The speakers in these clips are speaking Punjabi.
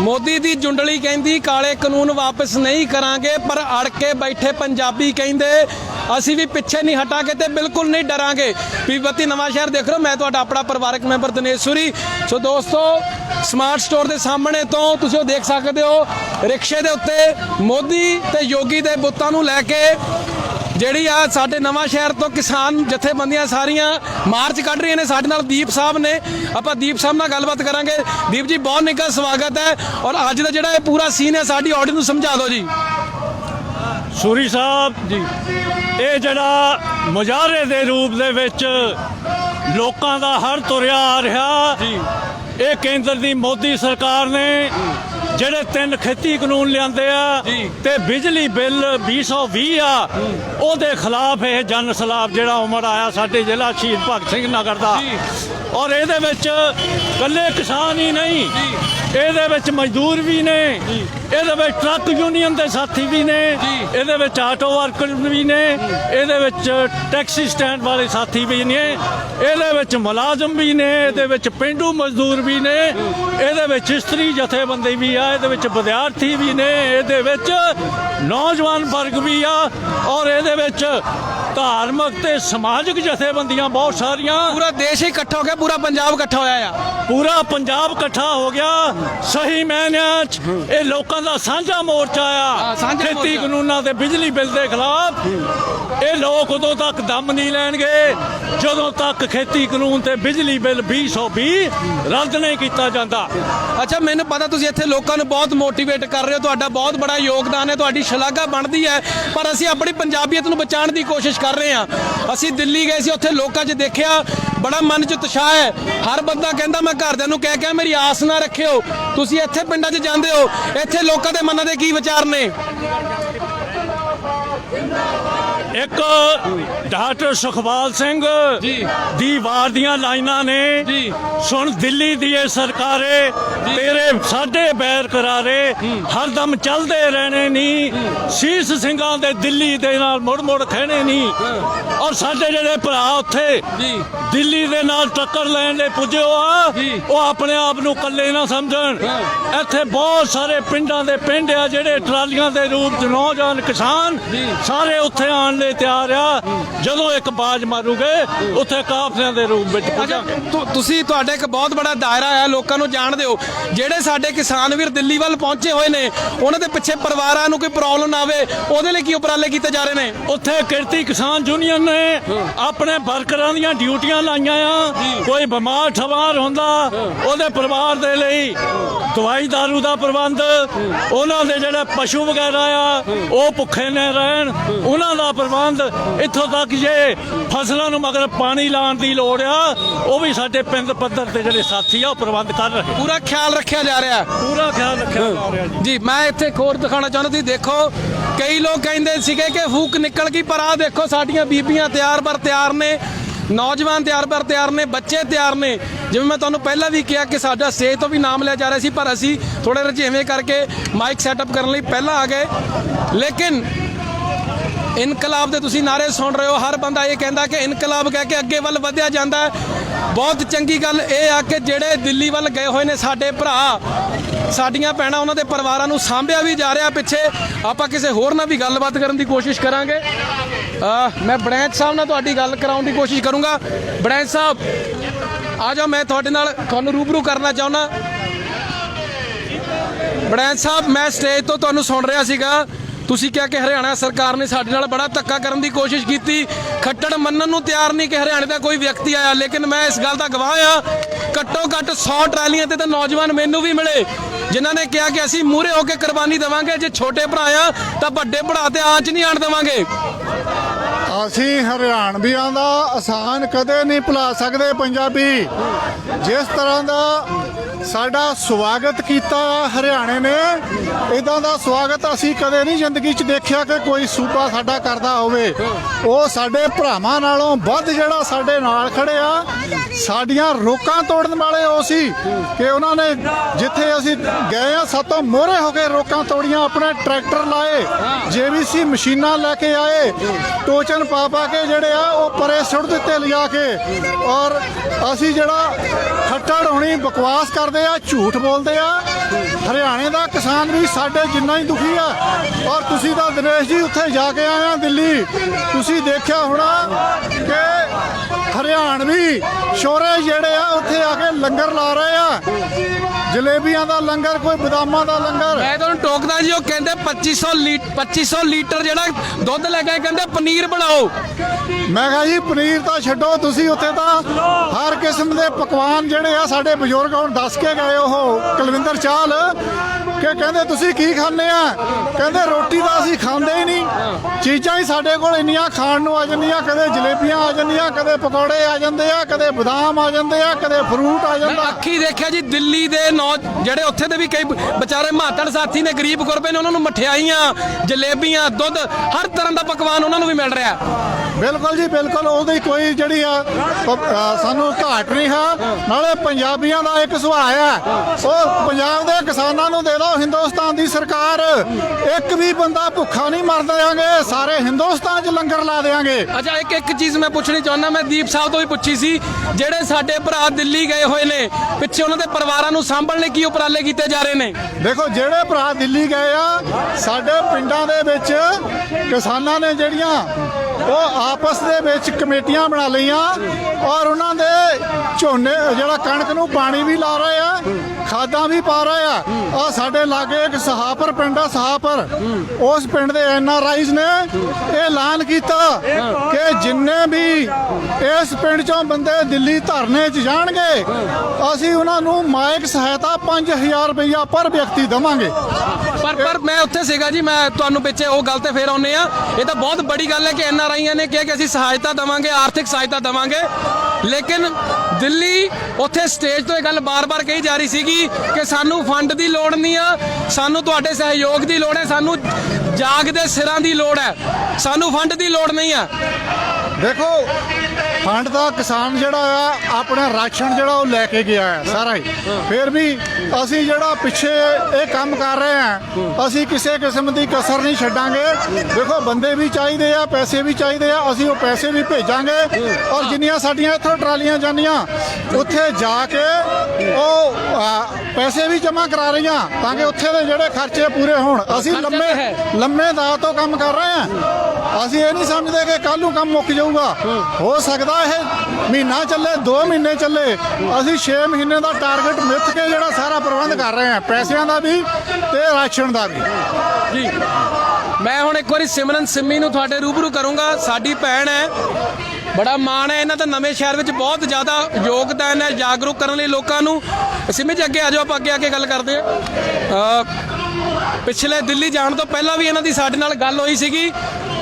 ਮੋਦੀ ਦੀ ਜੁੰਡਲੀ ਕਹਿੰਦੀ, ਕਾਲੇ ਕਾਨੂੰਨ ਵਾਪਸ ਨਹੀਂ ਕਰਾਂਗੇ, ਪਰ ਅੜ ਕੇ ਬੈਠੇ ਪੰਜਾਬੀ ਕਹਿੰਦੇ, ਅਸੀਂ ਵੀ ਪਿੱਛੇ ਨਹੀਂ ਹਟਾਂਗੇ ਤੇ ਬਿਲਕੁਲ ਨਹੀਂ ਡਰਾਂਗੇ। ਪੀਵਤੀ ਨਵਾਂ ਸ਼ਹਿਰ ਦੇਖ ਰਹੇ ਮੈਂ ਤੁਹਾਡਾ ਆਪਣਾ ਪਰਿਵਾਰਕ ਮੈਂਬਰ ਦਿਨੇਸ਼ ਸੂਰੀ। ਸੋ ਦੋਸਤੋ ਸਮਾਰਟ ਸਟੋਰ ਦੇ ਸਾਹਮਣੇ ਤੋਂ ਤੁਸੀਂ ਉਹ ਦੇਖ ਸਕਦੇ ਹੋ, ਰਿਕਸ਼ੇ ਦੇ ਉੱਤੇ ਮੋਦੀ ਤੇ ਯੋਗੀ ਦੇ ਬੁੱਤਾਂ ਨੂੰ ਲੈ ਕੇ ਜਿਹੜੀ ਆ ਸਾਡੇ ਨਵਾਂ ਸ਼ਹਿਰ ਤੋਂ ਕਿਸਾਨ ਜਥੇਬੰਦੀਆਂ ਸਾਰੀਆਂ ਮਾਰਚ ਕੱਢ ਰਹੀਆਂ ਨੇ ਸਾਡੇ ਨਾਲ ਦੀਪ ਸਾਹਿਬ ਨੇ। ਆਪਾਂ ਦੀਪ ਸਾਹਿਬ ਨਾਲ ਗੱਲਬਾਤ ਕਰਾਂਗੇ। ਦੀਪ ਜੀ ਬਹੁਤ ਨਿੱਘਾ ਸਵਾਗਤ ਹੈ। ਔਰ ਅੱਜ ਦਾ ਜਿਹੜਾ ਇਹ ਪੂਰਾ ਸੀਨ ਹੈ ਸਾਡੀ ਆਡੀਅנס ਨੂੰ ਸਮਝਾ ਦਿਓ ਜੀ। ਸੂਰੀ ਸਾਹਿਬ ਜੀ। ਇਹ ਜਿਹੜਾ ਮੁਜ਼ਾਹਰੇ ਦੇ ਰੂਪ ਦੇ ਵਿੱਚ ਲੋਕਾਂ ਦਾ ਹਰ ਤੁਰਿਆ ਆ ਰਿਹਾ। ਜੀ। ਇਹ ਕੇਂਦਰ ਦੀ ਮੋਦੀ ਸਰਕਾਰ ਨੇ ਜਿਹੜੇ ਤਿੰਨ ਖੇਤੀ ਕਾਨੂੰਨ ਲਿਆਂਦੇ ਆ। ਤੇ ਬਿਜਲੀ ਬਿੱਲ 2020 ਆ ਉਹਦੇ ਖਿਲਾਫ ਇਹ ਜਨ ਸਲਾਬ ਜਿਹੜਾ ਉਮਰ ਆਇਆ ਸਾਡੇ ਜ਼ਿਲ੍ਹਾ ਸ਼ਹੀਦ ਭਗਤ ਸਿੰਘ ਨਗਰ ਦਾ। ਔਰ ਇਹਦੇ ਵਿੱਚ ਕੱਲੇ ਕਿਸਾਨ ਹੀ ਨਹੀਂ ਇਹਦੇ ਵਿੱਚ ਮਜ਼ਦੂਰ ਵੀ ਨੇ ਇਹਦੇ ਵਿੱਚ ਟਰੱਕ ਯੂਨੀਅਨ ਦੇ ਸਾਥੀ ਵੀ ਨੇ ਇਹਦੇ ਵਿੱਚ ਆਟੋ ਵਰਕਰ ਵੀ ਨੇ ਇਹਦੇ ਵਿੱਚ ਟੈਕਸੀ ਸਟੈਂਡ ਵਾਲੇ ਸਾਥੀ ਵੀ ਨੇ ਇਹਦੇ ਵਿੱਚ ਮੁਲਾਜ਼ਮ ਵੀ ਨੇ ਇਹਦੇ ਵਿੱਚ ਪਿੰਡੂ ਮਜ਼ਦੂਰ ਵੀ ਨੇ ਇਹਦੇ ਵਿੱਚ ਇਸਤਰੀ ਜਥੇਬੰਦੀ ਵੀ ਆ ਇਹਦੇ ਵਿੱਚ ਵਿਦਿਆਰਥੀ ਵੀ ਨੇ ਇਹਦੇ ਵਿੱਚ ਨੌਜਵਾਨ ਵਰਗ ਵੀ ਆ ਔਰ ਇਹਦੇ ਵਿੱਚ ਧਾਰਮਿਕ ਤੇ ਸਮਾਜਿਕ ਜਥੇਬੰਦੀਆਂ ਬਹੁਤ ਸਾਰੀਆਂ ਪੂਰਾ ਦੇਸ਼ ਹੀ ਇਕੱਠਾ ਹੋ ਗਿਆ ਪੂਰਾ ਪੰਜਾਬ ਇਕੱਠਾ ਹੋਇਆ ਆ ਪੂਰਾ ਪੰਜਾਬ ਇਕੱਠਾ ਹੋ ਗਿਆ ਸਹੀ ਮਾਇਨਿਆਂ 'ਚ ਇਹ ਲੋਕਾਂ ਦਾ ਸਾਂਝਾ ਮੋਰਚਾ ਆ ਖੇਤੀ। ਕਾਨੂੰਨਾਂ ਤੇ ਬਿਜਲੀ ਬਿੱਲ ਦੇ ਖਿਲਾਫ ਇਹ ਲੋਕ ਉਦੋਂ ਤੱਕ ਦਮ ਨਹੀਂ ਲੈਣਗੇ ਜਦੋਂ ਤੱਕ ਖੇਤੀ ਕਾਨੂੰਨ ਤੇ ਬਿਜਲੀ ਬਿੱਲ 2020 ਰੱਦ ਨਹੀਂ ਕੀਤਾ ਜਾਂਦਾ। ਅੱਛਾ, ਮੈਨੂੰ ਪਤਾ ਤੁਸੀਂ ਇੱਥੇ ਲੋਕਾਂ ਨੂੰ ਬਹੁਤ ਮੋਟੀਵੇਟ ਕਰ ਰਹੇ ਹੋ। ਤੁਹਾਡਾ ਬਹੁਤ ਬੜਾ ਯੋਗਦਾਨ ਹੈ, ਤੁਹਾਡੀ ਸ਼ਲਾਘਾ ਬਣਦੀ ਹੈ, ਪਰ ਅਸੀਂ ਆਪਣੀ ਪੰਜਾਬੀਅਤ ਨੂੰ ਬਚਾਉਣ ਦੀ ਕੋਸ਼ਿਸ਼ ਕਰ ਰਹੇ ਹਾਂ। ਅਸੀਂ ਦਿੱਲੀ ਗਏ ਸੀ, ਉੱਥੇ ਲੋਕਾਂ 'ਚ ਦੇਖਿਆ, ਬੜਾ ਮਨ 'ਚ ਉਤਸ਼ਾਹ ਹੈ। ਹਰ ਬੰਦਾ ਕਹਿੰਦਾ, ਮੈਂ ਘਰਦਿਆਂ ਨੂੰ ਕਹਿ ਕੇ ਮੇਰੀ ਆਸ ਨਾ ਰੱਖਿਓ। ਤੁਸੀਂ ਇੱਥੇ ਪਿੰਡਾਂ 'ਚ ਜਾਂਦੇ ਹੋ, ਇੱਥੇ ਲੋਕਾਂ ਦੇ ਮਨਾਂ ਦੇ ਕੀ ਵਿਚਾਰ ਨੇ? ਇੱਕ ਡਾਕਟਰ ਸੁਖਪਾਲ ਸਿੰਘ ਜੀ। ਦੀ ਵਾਰ ਦੀਆਂ ਲਾਈਨਾਂ ਨੇ। ਸੁਣ ਦਿੱਲੀ ਦੀ ਇਹ ਸਰਕਾਰੇ ਤੇਰੇ ਸਾਡੇ ਬੈਰ ਕਰਾਰੇ ਹਰਦਮ ਚੱਲਦੇ ਰਹਿਣੇ ਨਹੀਂ ਸੀਸ ਸਿੰਘਾਂ ਦੇ ਦਿੱਲੀ ਦੇ ਨਾਲ ਮੁੜ ਮੁੜ ਖਹਿਣੇ ਨਹੀਂ ਔਰ ਸਾਡੇ ਜਿਹੜੇ ਭਰਾ ਉੱਥੇ ਜੀ। ਦਿੱਲੀ ਦੇ ਨਾਲ ਟੱਕਰ ਲੈਣ ਲਈ ਪੁੱਜਿਓ ਆ। ਉਹ ਆਪਣੇ ਆਪ ਨੂੰ ਇਕੱਲੇ ਨਾ ਸਮਝਣ। ਇੱਥੇ ਬਹੁਤ ਸਾਰੇ ਪਿੰਡਾਂ ਦੇ ਪਿੰਡ ਆ ਜਿਹੜੇ ਟਰਾਲੀਆਂ ਦੇ ਰੂਪ ਚ ਨੌਜਵਾਨ ਕਿਸਾਨ। ਸਾਰੇ ਉੱਥੇ ਆਉਣ ਲਈ ਤਿਆਰ ਆ। ਜਦੋਂ ਇੱਕ ਬਾਜ ਮਾਰੂਗੇ ਉੱਥੇ ਕਾਫਲਿਆਂ ਦੇ ਰੂਪ ਵਿੱਚ ਪੁੱਜਾਂਗੇ ਤੁਸੀਂ ਤੁਹਾਡਾ ਇੱਕ ਬਹੁਤ ਬੜਾ ਦਾਇਰਾ ਹੈ ਲੋਕਾਂ ਨੂੰ ਜਾਣਦੇ ਹੋ ਜਿਹੜੇ ਸਾਡੇ ਕਿਸਾਨ ਵੀਰ ਦਿੱਲੀ ਵੱਲ ਪਹੁੰਚੇ ਹੋਏ ਨੇ ਉਹਨਾਂ ਦੇ ਪਿੱਛੇ ਪਰਿਵਾਰਾਂ ਨੂੰ ਕੋਈ ਪ੍ਰੋਬਲਮ ਨਾ ਆਵੇ ਉਹਦੇ ਲਈ ਕੀ ਉਪਰਾਲੇ ਕੀਤੇ ਜਾ ਰਹੇ ਨੇ? ਉੱਥੇ ਕਿਰਤੀ ਕਿਸਾਨ ਯੂਨੀਅਨ ਨੇ ਆਪਣੇ ਵਰਕਰਾਂ ਦੀਆਂ ਡਿਊਟੀਆਂ ਲਾਈਆਂ ਆ। ਕੋਈ ਬਿਮਾਰ ਠਵਾਰ ਹੁੰਦਾ ਉਹਦੇ ਪਰਿਵਾਰ ਦੇ ਲਈ ਦਵਾਈ ਦਾਰੂ ਦਾ ਪ੍ਰਬੰਧ ਉਹਨਾਂ ਦੇ ਜਿਹੜੇ ਪਸ਼ੂ ਵਗੈਰਾ ਆ ਉਹ ਭੁੱਖੇ ਨੇ ਰਹਿਣ ਉਹਨਾਂ ਦਾ ਪ੍ਰਬੰਧ ਇੱਥੋਂ ਤੱਕ ਜੇ ਫਸਲਾਂ ਨੂੰ ਮਗਰ ਪਾਣੀ ਲਾਉਣ ਦੀ ਲੋੜ ਆ ਉਹ ਵੀ ਸਾਡੇ ਪਿੰਡ ਪੱਧਰ ਤੇ ਜਿਹੜੇ ਸਾਥੀ ਆ ਉਹ ਪ੍ਰਬੰਧ ਕਰ ਰਹੇ ਪੂਰਾ ਖਿਆਲ ਰੱਖਿਆ ਜਾ ਰਿਹਾ। ਪੂਰਾ ਖਿਆਲ ਰੱਖਿਆ ਜਾ ਰਿਹਾ ਜੀ। ਮੈਂ ਇੱਥੇ ਹੋਰ ਦਿਖਾਉਣਾ ਚਾਹੁੰਦਾ ਤੁਸੀਂ ਦੇਖੋ ਕਈ ਲੋਕ ਕਹਿੰਦੇ ਸੀਗੇ ਕਿ ਫੂਕ ਨਿਕਲ ਗਈ ਪਰ ਆਹ ਦੇਖੋ ਸਾਡੀਆਂ ਬੀਬੀਆਂ ਤਿਆਰ ਬਰ ਤਿਆਰ ਨੇ ਨੌਜਵਾਨ ਤਿਆਰ ਬਰ ਤਿਆਰ ਨੇ ਬੱਚੇ ਤਿਆਰ ਨੇ। ਜਿਵੇਂ ਮੈਂ ਤੁਹਾਨੂੰ ਪਹਿਲਾਂ ਵੀ ਕਿਹਾ ਕਿ ਸਾਡਾ ਸਟੇਜ ਤੋਂ ਵੀ ਨਾਮ ਲਿਆ ਜਾ ਰਿਹਾ ਸੀ ਪਰ ਅਸੀਂ ਥੋੜੇ ਰਜੇਵੇਂ ਕਰਕੇ ਮਾਈਕ ਸੈਟਅਪ ਕਰਨ ਲਈ ਪਹਿਲਾਂ ਆ ਗਏ। ਲੇਕਿਨ ਇਨਕਲਾਬ ਦੇ ਤੁਸੀਂ ਨਾਰੇ ਸੁਣ ਰਹੇ ਹੋ। ਹਰ ਬੰਦਾ ਇਹ ਕਹਿੰਦਾ ਕਿ ਇਨਕਲਾਬ ਕਹਿ ਕੇ ਅੱਗੇ ਵੱਲ ਵਧਿਆ ਜਾਂਦਾ ਬਹੁਤ ਚੰਗੀ ਗੱਲ ਇਹ ਆ ਕਿ ਜਿਹੜੇ ਦਿੱਲੀ ਵੱਲ ਗਏ ਹੋਏ ਨੇ ਸਾਡੇ ਭਰਾ, ਸਾਡੀਆਂ ਭੈਣਾਂ ਉਹਨਾਂ ਦੇ ਪਰਿਵਾਰਾਂ ਨੂੰ ਸਾਂਭਿਆ ਵੀ ਜਾ ਰਿਹਾ ਪਿੱਛੇ। ਆਪਾਂ ਕਿਸੇ ਹੋਰ ਨਾਲ ਵੀ ਗੱਲਬਾਤ ਕਰਨ ਦੀ ਕੋਸ਼ਿਸ਼ ਕਰਾਂਗੇ। ਮੈਂ ਬੜੈਂਚ ਸਾਹਿਬ ਨਾਲ ਤੁਹਾਡੀ ਗੱਲ ਕਰਾਉਣ ਦੀ ਕੋਸ਼ਿਸ਼ ਕਰੂੰਗਾ। ਬੜੈਂਚ ਸਾਹਿਬ, ਆ ਜਾਓ, ਮੈਂ ਤੁਹਾਡੇ ਨਾਲ ਤੁਹਾਨੂੰ ਰੂਬਰੂ ਕਰਨਾ ਚਾਹੁੰਦਾ। ਬੜੈਂਚ ਸਾਹਿਬ, ਮੈਂ ਸਟੇਜ ਤੋਂ ਤੁਹਾਨੂੰ ਸੁਣ ਰਿਹਾ ਸੀਗਾ। ਤੁਸੀਂ ਕਿਹਾ ਕਿ ਹਰਿਆਣਾ ਸਰਕਾਰ ਨੇ ਸਾਡੇ ਨਾਲ ਬੜਾ ਧੱਕਾ ਕਰਨ ਦੀ ਕੋਸ਼ਿਸ਼ ਕੀਤੀ। ਖੱਟੜ ਮੰਨਣ ਨੂੰ ਤਿਆਰ ਨਹੀਂ ਕਿ ਹਰਿਆਣੇ ਦਾ ਕੋਈ ਵਿਅਕਤੀ ਆਇਆ, ਲੇਕਿਨ ਮੈਂ ਇਸ ਗੱਲ ਦਾ ਗਵਾਹ ਆ ਘੱਟੋ ਘੱਟ 100 ਟਰਾਲੀਆਂ ਤੇ ਤਾਂ ਨੌਜਵਾਨ ਮੈਨੂੰ ਵੀ ਮਿਲੇ, ਜਿਨ੍ਹਾਂ ਨੇ ਕਿਹਾ ਕਿ ਅਸੀਂ ਮੂਹਰੇ ਹੋ ਕੇ ਕੁਰਬਾਨੀ ਦੇਵਾਂਗੇ। ਜੇ ਛੋਟੇ ਭਰਾ ਆ, ਤਾਂ ਵੱਡੇ ਭਰਾ ਤੇ ਆਂਚ ਨਹੀਂ ਆਣ ਦੇਵਾਂਗੇ। ਅਸੀਂ ਹਰਿਆਣਵੀਆਂ ਦਾ ਆਸਾਨ ਕਦੇ ਨਹੀਂ ਭੁਲਾ ਸਕਦੇ ਪੰਜਾਬੀ। ਜਿਸ ਤਰ੍ਹਾਂ ਦਾ ਸਾਡਾ ਸਵਾਗਤ ਕੀਤਾ ਹਰਿਆਣੇ ਨੇ। ਇਦਾਂ ਦਾ ਸਵਾਗਤ ਅਸੀਂ ਕਦੇ ਨਹੀਂ ਜ਼ਿੰਦਗੀ 'ਚ ਦੇਖਿਆ ਕਿ ਕੋਈ ਸੂਬਾ ਸਾਡਾ ਕਰਦਾ ਹੋਵੇ। ਉਹ ਸਾਡੇ ਭਰਾਵਾਂ ਨਾਲੋਂ ਵੱਧ ਜਿਹੜਾ ਸਾਡੇ ਨਾਲ ਖੜੇ ਆ, ਸਾਡੀਆਂ ਰੋਕਾਂ ਤੋੜਨ ਵਾਲੇ ਉਹ ਸੀ ਕਿ ਉਹਨਾਂ ਨੇ ਜਿੱਥੇ ਅਸੀਂ ਗਏ ਆ, ਸਾਤੋਂ ਮੋਹਰੇ ਹੋ ਕੇ ਰੋਕਾਂ ਤੋੜੀਆਂ, ਆਪਣੇ ਟਰੈਕਟਰ ਲਾਏ ਜੇਬੀਸੀ ਮਸ਼ੀਨਾਂ ਲੈ ਕੇ ਆਏ, ਟੋਚਨ ਪਾ ਪਾ ਕੇ ਜਿਹੜੇ ਆ, ਉਹ ਪਰੇ ਸੁੱਟ ਦਿੱਤੇ ਲਿਆ ਕੇ। ਔਰ ਅਸੀਂ ਜਿਹੜਾ ਖੱਟੜ ਹੋਣੀ ਬਕਵਾਸ ਕਰਦੇ ਆ, ਝੂਠ ਬੋਲਦੇ ਆ। ਹਰਿਆਣੇ ਦਾ ਕਿਸਾਨ ਵੀ ਸਾਡੇ ਜਿੰਨਾ ਹੀ ਦੁਖੀ ਆ। ਔਰ ਤੁਸੀਂ ਤਾਂ ਦਿਨੇਸ਼ ਜੀ ਉੱਥੇ ਜਾ ਕੇ ਆਏ ਆ ਦਿੱਲੀ। ਤੁਸੀਂ ਦੇਖਿਆ ਹੋਣਾ ਕਿ ਹਰਿਆਣਵੀ ਸ਼ੋਰੇ ਜਿਹੜੇ ਆ, ਉੱਥੇ ਆ ਕੇ ਲੰਗਰ ਲਾ ਰਹੇ ਆ। ਜਲੇਬੀਆਂ ਦਾ ਲੰਗਰ ਕੋਈ ਬਦਾਮਾਂ ਦਾ ਲੰਗਰ? ਮੈਂ ਤੁਹਾਨੂੰ ਟੋਕਦਾ ਜੀ ਉਹ ਕਹਿੰਦੇ 2500 ਲੀਟਰ 2500 ਲੀਟਰ ਜਿਹੜਾ ਦੁੱਧ ਲੈ ਕੇ ਕਹਿੰਦੇ ਪਨੀਰ ਬਣਾਓ। ਮੈਂ ਕਿਹਾ ਜੀ ਪਨੀਰ ਤਾਂ ਛੱਡੋ ਤੁਸੀਂ ਉੱਥੇ ਤਾਂ ਹਰ ਕਿਸਮ ਦੇ ਪਕਵਾਨ ਜਿਹੜੇ ਆ ਸਾਡੇ ਬਜ਼ੁਰਗ ਹੁਣ ਦੱਸ ਕੇ ਗਏ ਉਹ ਕੁਲਵਿੰਦਰ ਚਾਹਲ ਕਿ ਕਹਿੰਦੇ ਤੁਸੀਂ ਕੀ ਖਾਂਦੇ ਆ? ਕਹਿੰਦੇ ਰੋਟੀ ਤਾਂ ਅਸੀਂ ਖਾਂਦੇ ਹੀ ਨਹੀਂ। ਚੀਜ਼ਾਂ ਹੀ ਸਾਡੇ ਕੋਲ ਇੰਨੀਆਂ ਖਾਣ ਨੂੰ ਆ ਜਾਂਦੀਆਂ ਕਦੇ ਜਲੇਬੀਆਂ ਆ ਜਾਂਦੀਆਂ ਕਦੇ ਪਕੌੜੇ ਆ ਜਾਂਦੇ ਆ ਕਦੇ ਬਦਾਮ ਆ ਜਾਂਦੇ ਆ ਕਦੇ ਫਰੂਟ ਆ ਜਾਂਦਾ। ਅੱਖੀ ਦੇਖਿਆ ਜੀ ਦਿੱਲੀ ਦੇ ਨੌ ਜਿਹੜੇ ਉੱਥੇ ਦੇ ਵੀ ਕਈ ਵਿਚਾਰੇ ਮਾਤੜ ਸਾਥੀ ਨੇ ਗਰੀਬ ਗੁਰਬੇ ਨੇ ਉਹਨਾਂ ਨੂੰ ਮਠਿਆਈਆਂ ਜਲੇਬੀਆਂ ਦੁੱਧ ਹਰ ਤਰ੍ਹਾਂ ਦਾ ਪਕਵਾਨ ਉਹਨਾਂ ਨੂੰ ਵੀ ਮਿਲ ਰਿਹਾ। ਬਿਲਕੁਲ ਜੀ ਬਿਲਕੁਲ ਉਹਦੀ ਕੋਈ ਜਿਹੜੀ ਆ ਸਾਨੂੰ ਘਾਟ ਨਹੀਂ ਹੈ। ਨਾਲੇ ਪੰਜਾਬੀਆਂ ਦਾ ਇੱਕ ਸੁਭਾਅ ਆ ਉਹ ਪੰਜਾਬ ਦੇ ਕਿਸਾਨਾਂ ਨੂੰ ਦੇ ਦਿਓ ਹਿੰਦੁਸਤਾਨ ਦੀ ਸਰਕਾਰ। ਇੱਕ ਵੀ ਬੰਦਾ ਭੁੱਖਾ ਨਹੀਂ ਮਰ ਦਿਆਂਗੇ ਸਾਰੇ ਹਿੰਦੁਸਤਾਨ 'ਚ ਲੰਗਰ ਲਾ ਦੇਾਂਗੇ ਅੱਛਾ ਇੱਕ ਇੱਕ ਚੀਜ਼ ਮੈਂ ਪੁੱਛਣੀ ਚਾਹੁੰਦਾ ਮੈਂ ਦੀਪ ਸਾਹਿਬ ਤੋਂ ਵੀ ਪੁੱਛੀ ਸੀ ਜਿਹੜੇ ਸਾਡੇ ਭਰਾ ਦਿੱਲੀ ਗਏ ਹੋਏ ਨੇ ਪਿੱਛੇ ਉਹਨਾਂ ਦੇ ਪਰਿਵਾਰਾਂ ਨੂੰ ਸਾਂਭਣ ਲਈ ਕੀ ਉਪਰਾਲੇ ਕੀਤੇ ਜਾ ਰਹੇ ਨੇ? ਦੇਖੋ, ਜਿਹੜੇ ਭਰਾ ਦਿੱਲੀ ਗਏ ਆ, ਸਾਡੇ ਪਿੰਡਾਂ ਦੇ ਵਿੱਚ ਕਿਸਾਨਾਂ ਨੇ ਜਿਹੜੀਆਂ, ਉਹ ਆਪਸ ਦੇ ਵਿੱਚ ਕਮੇਟੀਆਂ ਬਣਾ ਲਈਆਂ ਔਰ ਉਹਨਾਂ ਦੇ ਝੋਨੇ, ਜਿਹੜਾ ਕਣਕ ਨੂੰ ਪਾਣੀ ਵੀ ਲਾ ਰਹੇ ਆ ਖਾਦਾਂ ਵੀ ਪਾ ਰਹੇ ਆ। ਆ ਸਾਡੇ ਲਾਗੇ ਇੱਕ ਸਹਾਪਰ ਪਿੰਡ ਆ ਸਹਾਪਰ। ਉਸ ਪਿੰਡ ਦੇ ਐਨ ਆਰ ਆਈਜ਼ ਨੇ ਇਹ ਐਲਾਨ ਕੀਤਾ ਕਿ ਜਿੰਨੇ ਵੀ ਇਸ ਪਿੰਡ ਚੋਂ ਬੰਦੇ ਦਿੱਲੀ ਧਰਨੇ 'ਚ ਜਾਣਗੇ ਅਸੀਂ ਉਹਨਾਂ ਨੂੰ ਮਾਇਕ ਸਹਾਇਤਾ 5000 ਰੁਪਇਆ ਪਰ ਵਿਅਕਤੀ ਦੇਵਾਂਗੇ। ਪਰ ਪਰ ਮੈਂ ਉੱਥੇ ਸੀਗਾ ਜੀ ਮੈਂ ਤੁਹਾਨੂੰ ਪਿੱਛੇ ਉਹ ਗੱਲ ਤੇ ਫੇਰ ਆਉਨੇ ਆ ਇਹ ਤਾਂ ਬਹੁਤ ਬੜੀ ਗੱਲ ਹੈ ਕਿ ਐਨ ਆਰ ਆਈਆਂ ਨੇ ਕਿਹਾ ਕਿ ਅਸੀਂ ਸਹਾਇਤਾ ਦੇਵਾਂਗੇ ਆਰਥਿਕ ਸਹਾਇਤਾ ਦੇਵਾਂਗੇ। ਲੇਕਿਨ ਦਿੱਲੀ ਉੱਥੇ ਸਟੇਜ ਤੋਂ ਇਹ ਗੱਲ ਬਾਰ-ਬਾਰ ਕਹੀ ਜਾ ਰਹੀ ਸੀਗੀ ਕਿ ਸਾਨੂੰ ਫੰਡ ਦੀ ਲੋੜ ਨਹੀਂ ਆ, ਸਾਨੂੰ ਤੁਹਾਡੇ ਸਹਿਯੋਗ ਦੀ ਲੋੜ ਹੈ, ਸਾਨੂੰ ਜਾਗਦੇ ਸਿਰਾਂ ਦੀ ਲੋੜ ਹੈ, ਸਾਨੂੰ ਫੰਡ ਦੀ ਲੋੜ ਨਹੀਂ ਆ। ਦੇਖੋ ਫੰਡ ਦਾ ਕਿਸਾਨ ਜਿਹੜਾ ਆ ਆਪਣਾ ਰਾਸ਼ਨ ਜਿਹੜਾ ਉਹ ਲੈ ਕੇ ਗਿਆ ਹੈ ਸਾਰਾ ਹੀ। ਫਿਰ ਵੀ ਅਸੀਂ ਜਿਹੜਾ ਪਿੱਛੇ ਇਹ ਕੰਮ ਕਰ ਰਹੇ ਆ ਅਸੀਂ ਕਿਸੇ ਕਿਸਮ ਦੀ ਕਸਰ ਨਹੀਂ ਛੱਡਾਂਗੇ। ਦੇਖੋ ਬੰਦੇ ਵੀ ਚਾਹੀਦੇ ਆ ਪੈਸੇ ਵੀ ਚਾਹੀਦੇ ਆ ਅਸੀਂ ਉਹ ਪੈਸੇ ਵੀ ਭੇਜਾਂਗੇ। ਔਰ ਜਿੰਨੀਆਂ ਸਾਡੀਆਂ ਇੱਥੋਂ ਟਰਾਲੀਆਂ ਜਾਂਦੀਆਂ ਉੱਥੇ ਜਾ ਕੇ ਉਹ ਪੈਸੇ ਵੀ ਜਮ੍ਹਾਂ ਕਰਾ ਰਹੀਆਂ ਤਾਂ ਕਿ ਉੱਥੇ ਦੇ ਜਿਹੜੇ ਖਰਚੇ ਪੂਰੇ ਹੋਣ। ਅਸੀਂ ਲੰਮੇ। ਲੰਮੇ ਦਾ ਤੋਂ ਕੰਮ ਕਰ ਰਹੇ ਆ ਅਸੀਂ ਇਹ ਨਹੀਂ ਸਮਝਦੇ ਕਿ ਕੱਲ ਨੂੰ ਕੰਮ ਮੁੱਕ ਜਾਊਗਾ। ਹੋ ਸਕਦਾ ਇਹ ਮਹੀਨਾ ਚੱਲੇ 2 ਮਹੀਨੇ ਚੱਲੇ। ਅਸੀਂ 6 ਮਹੀਨੇ ਦਾ ਟਾਰਗੇਟ ਮਿੱਥ ਕੇ ਜਿਹੜਾ ਸਾਰਾ ਪ੍ਰਬੰਧ ਕਰ ਰਹੇ ਹਾਂ, ਪੈਸਿਆਂ ਦਾ ਵੀ ਤੇ ਰਾਸ਼ਨ ਦਾ ਵੀ। ਜੀ। ਮੈਂ ਹੁਣ ਇੱਕ ਵਾਰੀ ਸਿਮਰਨ ਸਿੰਮੀ ਨੂੰ ਤੁਹਾਡੇ ਰੂਬਰੂ ਕਰੂੰਗਾ। ਸਾਡੀ ਭੈਣ ਹੈ, ਬੜਾ ਮਾਣ ਹੈ। ਇਹਨਾਂ ਦਾ ਨਵੇਂ ਸ਼ਹਿਰ ਵਿੱਚ ਬਹੁਤ ਜ਼ਿਆਦਾ ਯੋਗਦਾਨ ਹੈ ਜਾਗਰੂਕ ਕਰਨ ਲਈ ਲੋਕਾਂ ਨੂੰ। ਸਿੰਮੀ ਜੀ, ਅੱਗੇ ਆ ਜਾਓ, ਆਪਾਂ ਅੱਗੇ ਆ ਕੇ ਗੱਲ ਕਰਦੇ ਹਾਂ। ਪਿਛਲੇ ਦਿੱਲੀ ਜਾਣ ਤੋਂ ਪਹਿਲਾਂ ਵੀ ਇਹਨਾਂ ਦੀ ਸਾਡੇ ਨਾਲ ਗੱਲ ਹੋਈ ਸੀਗੀ।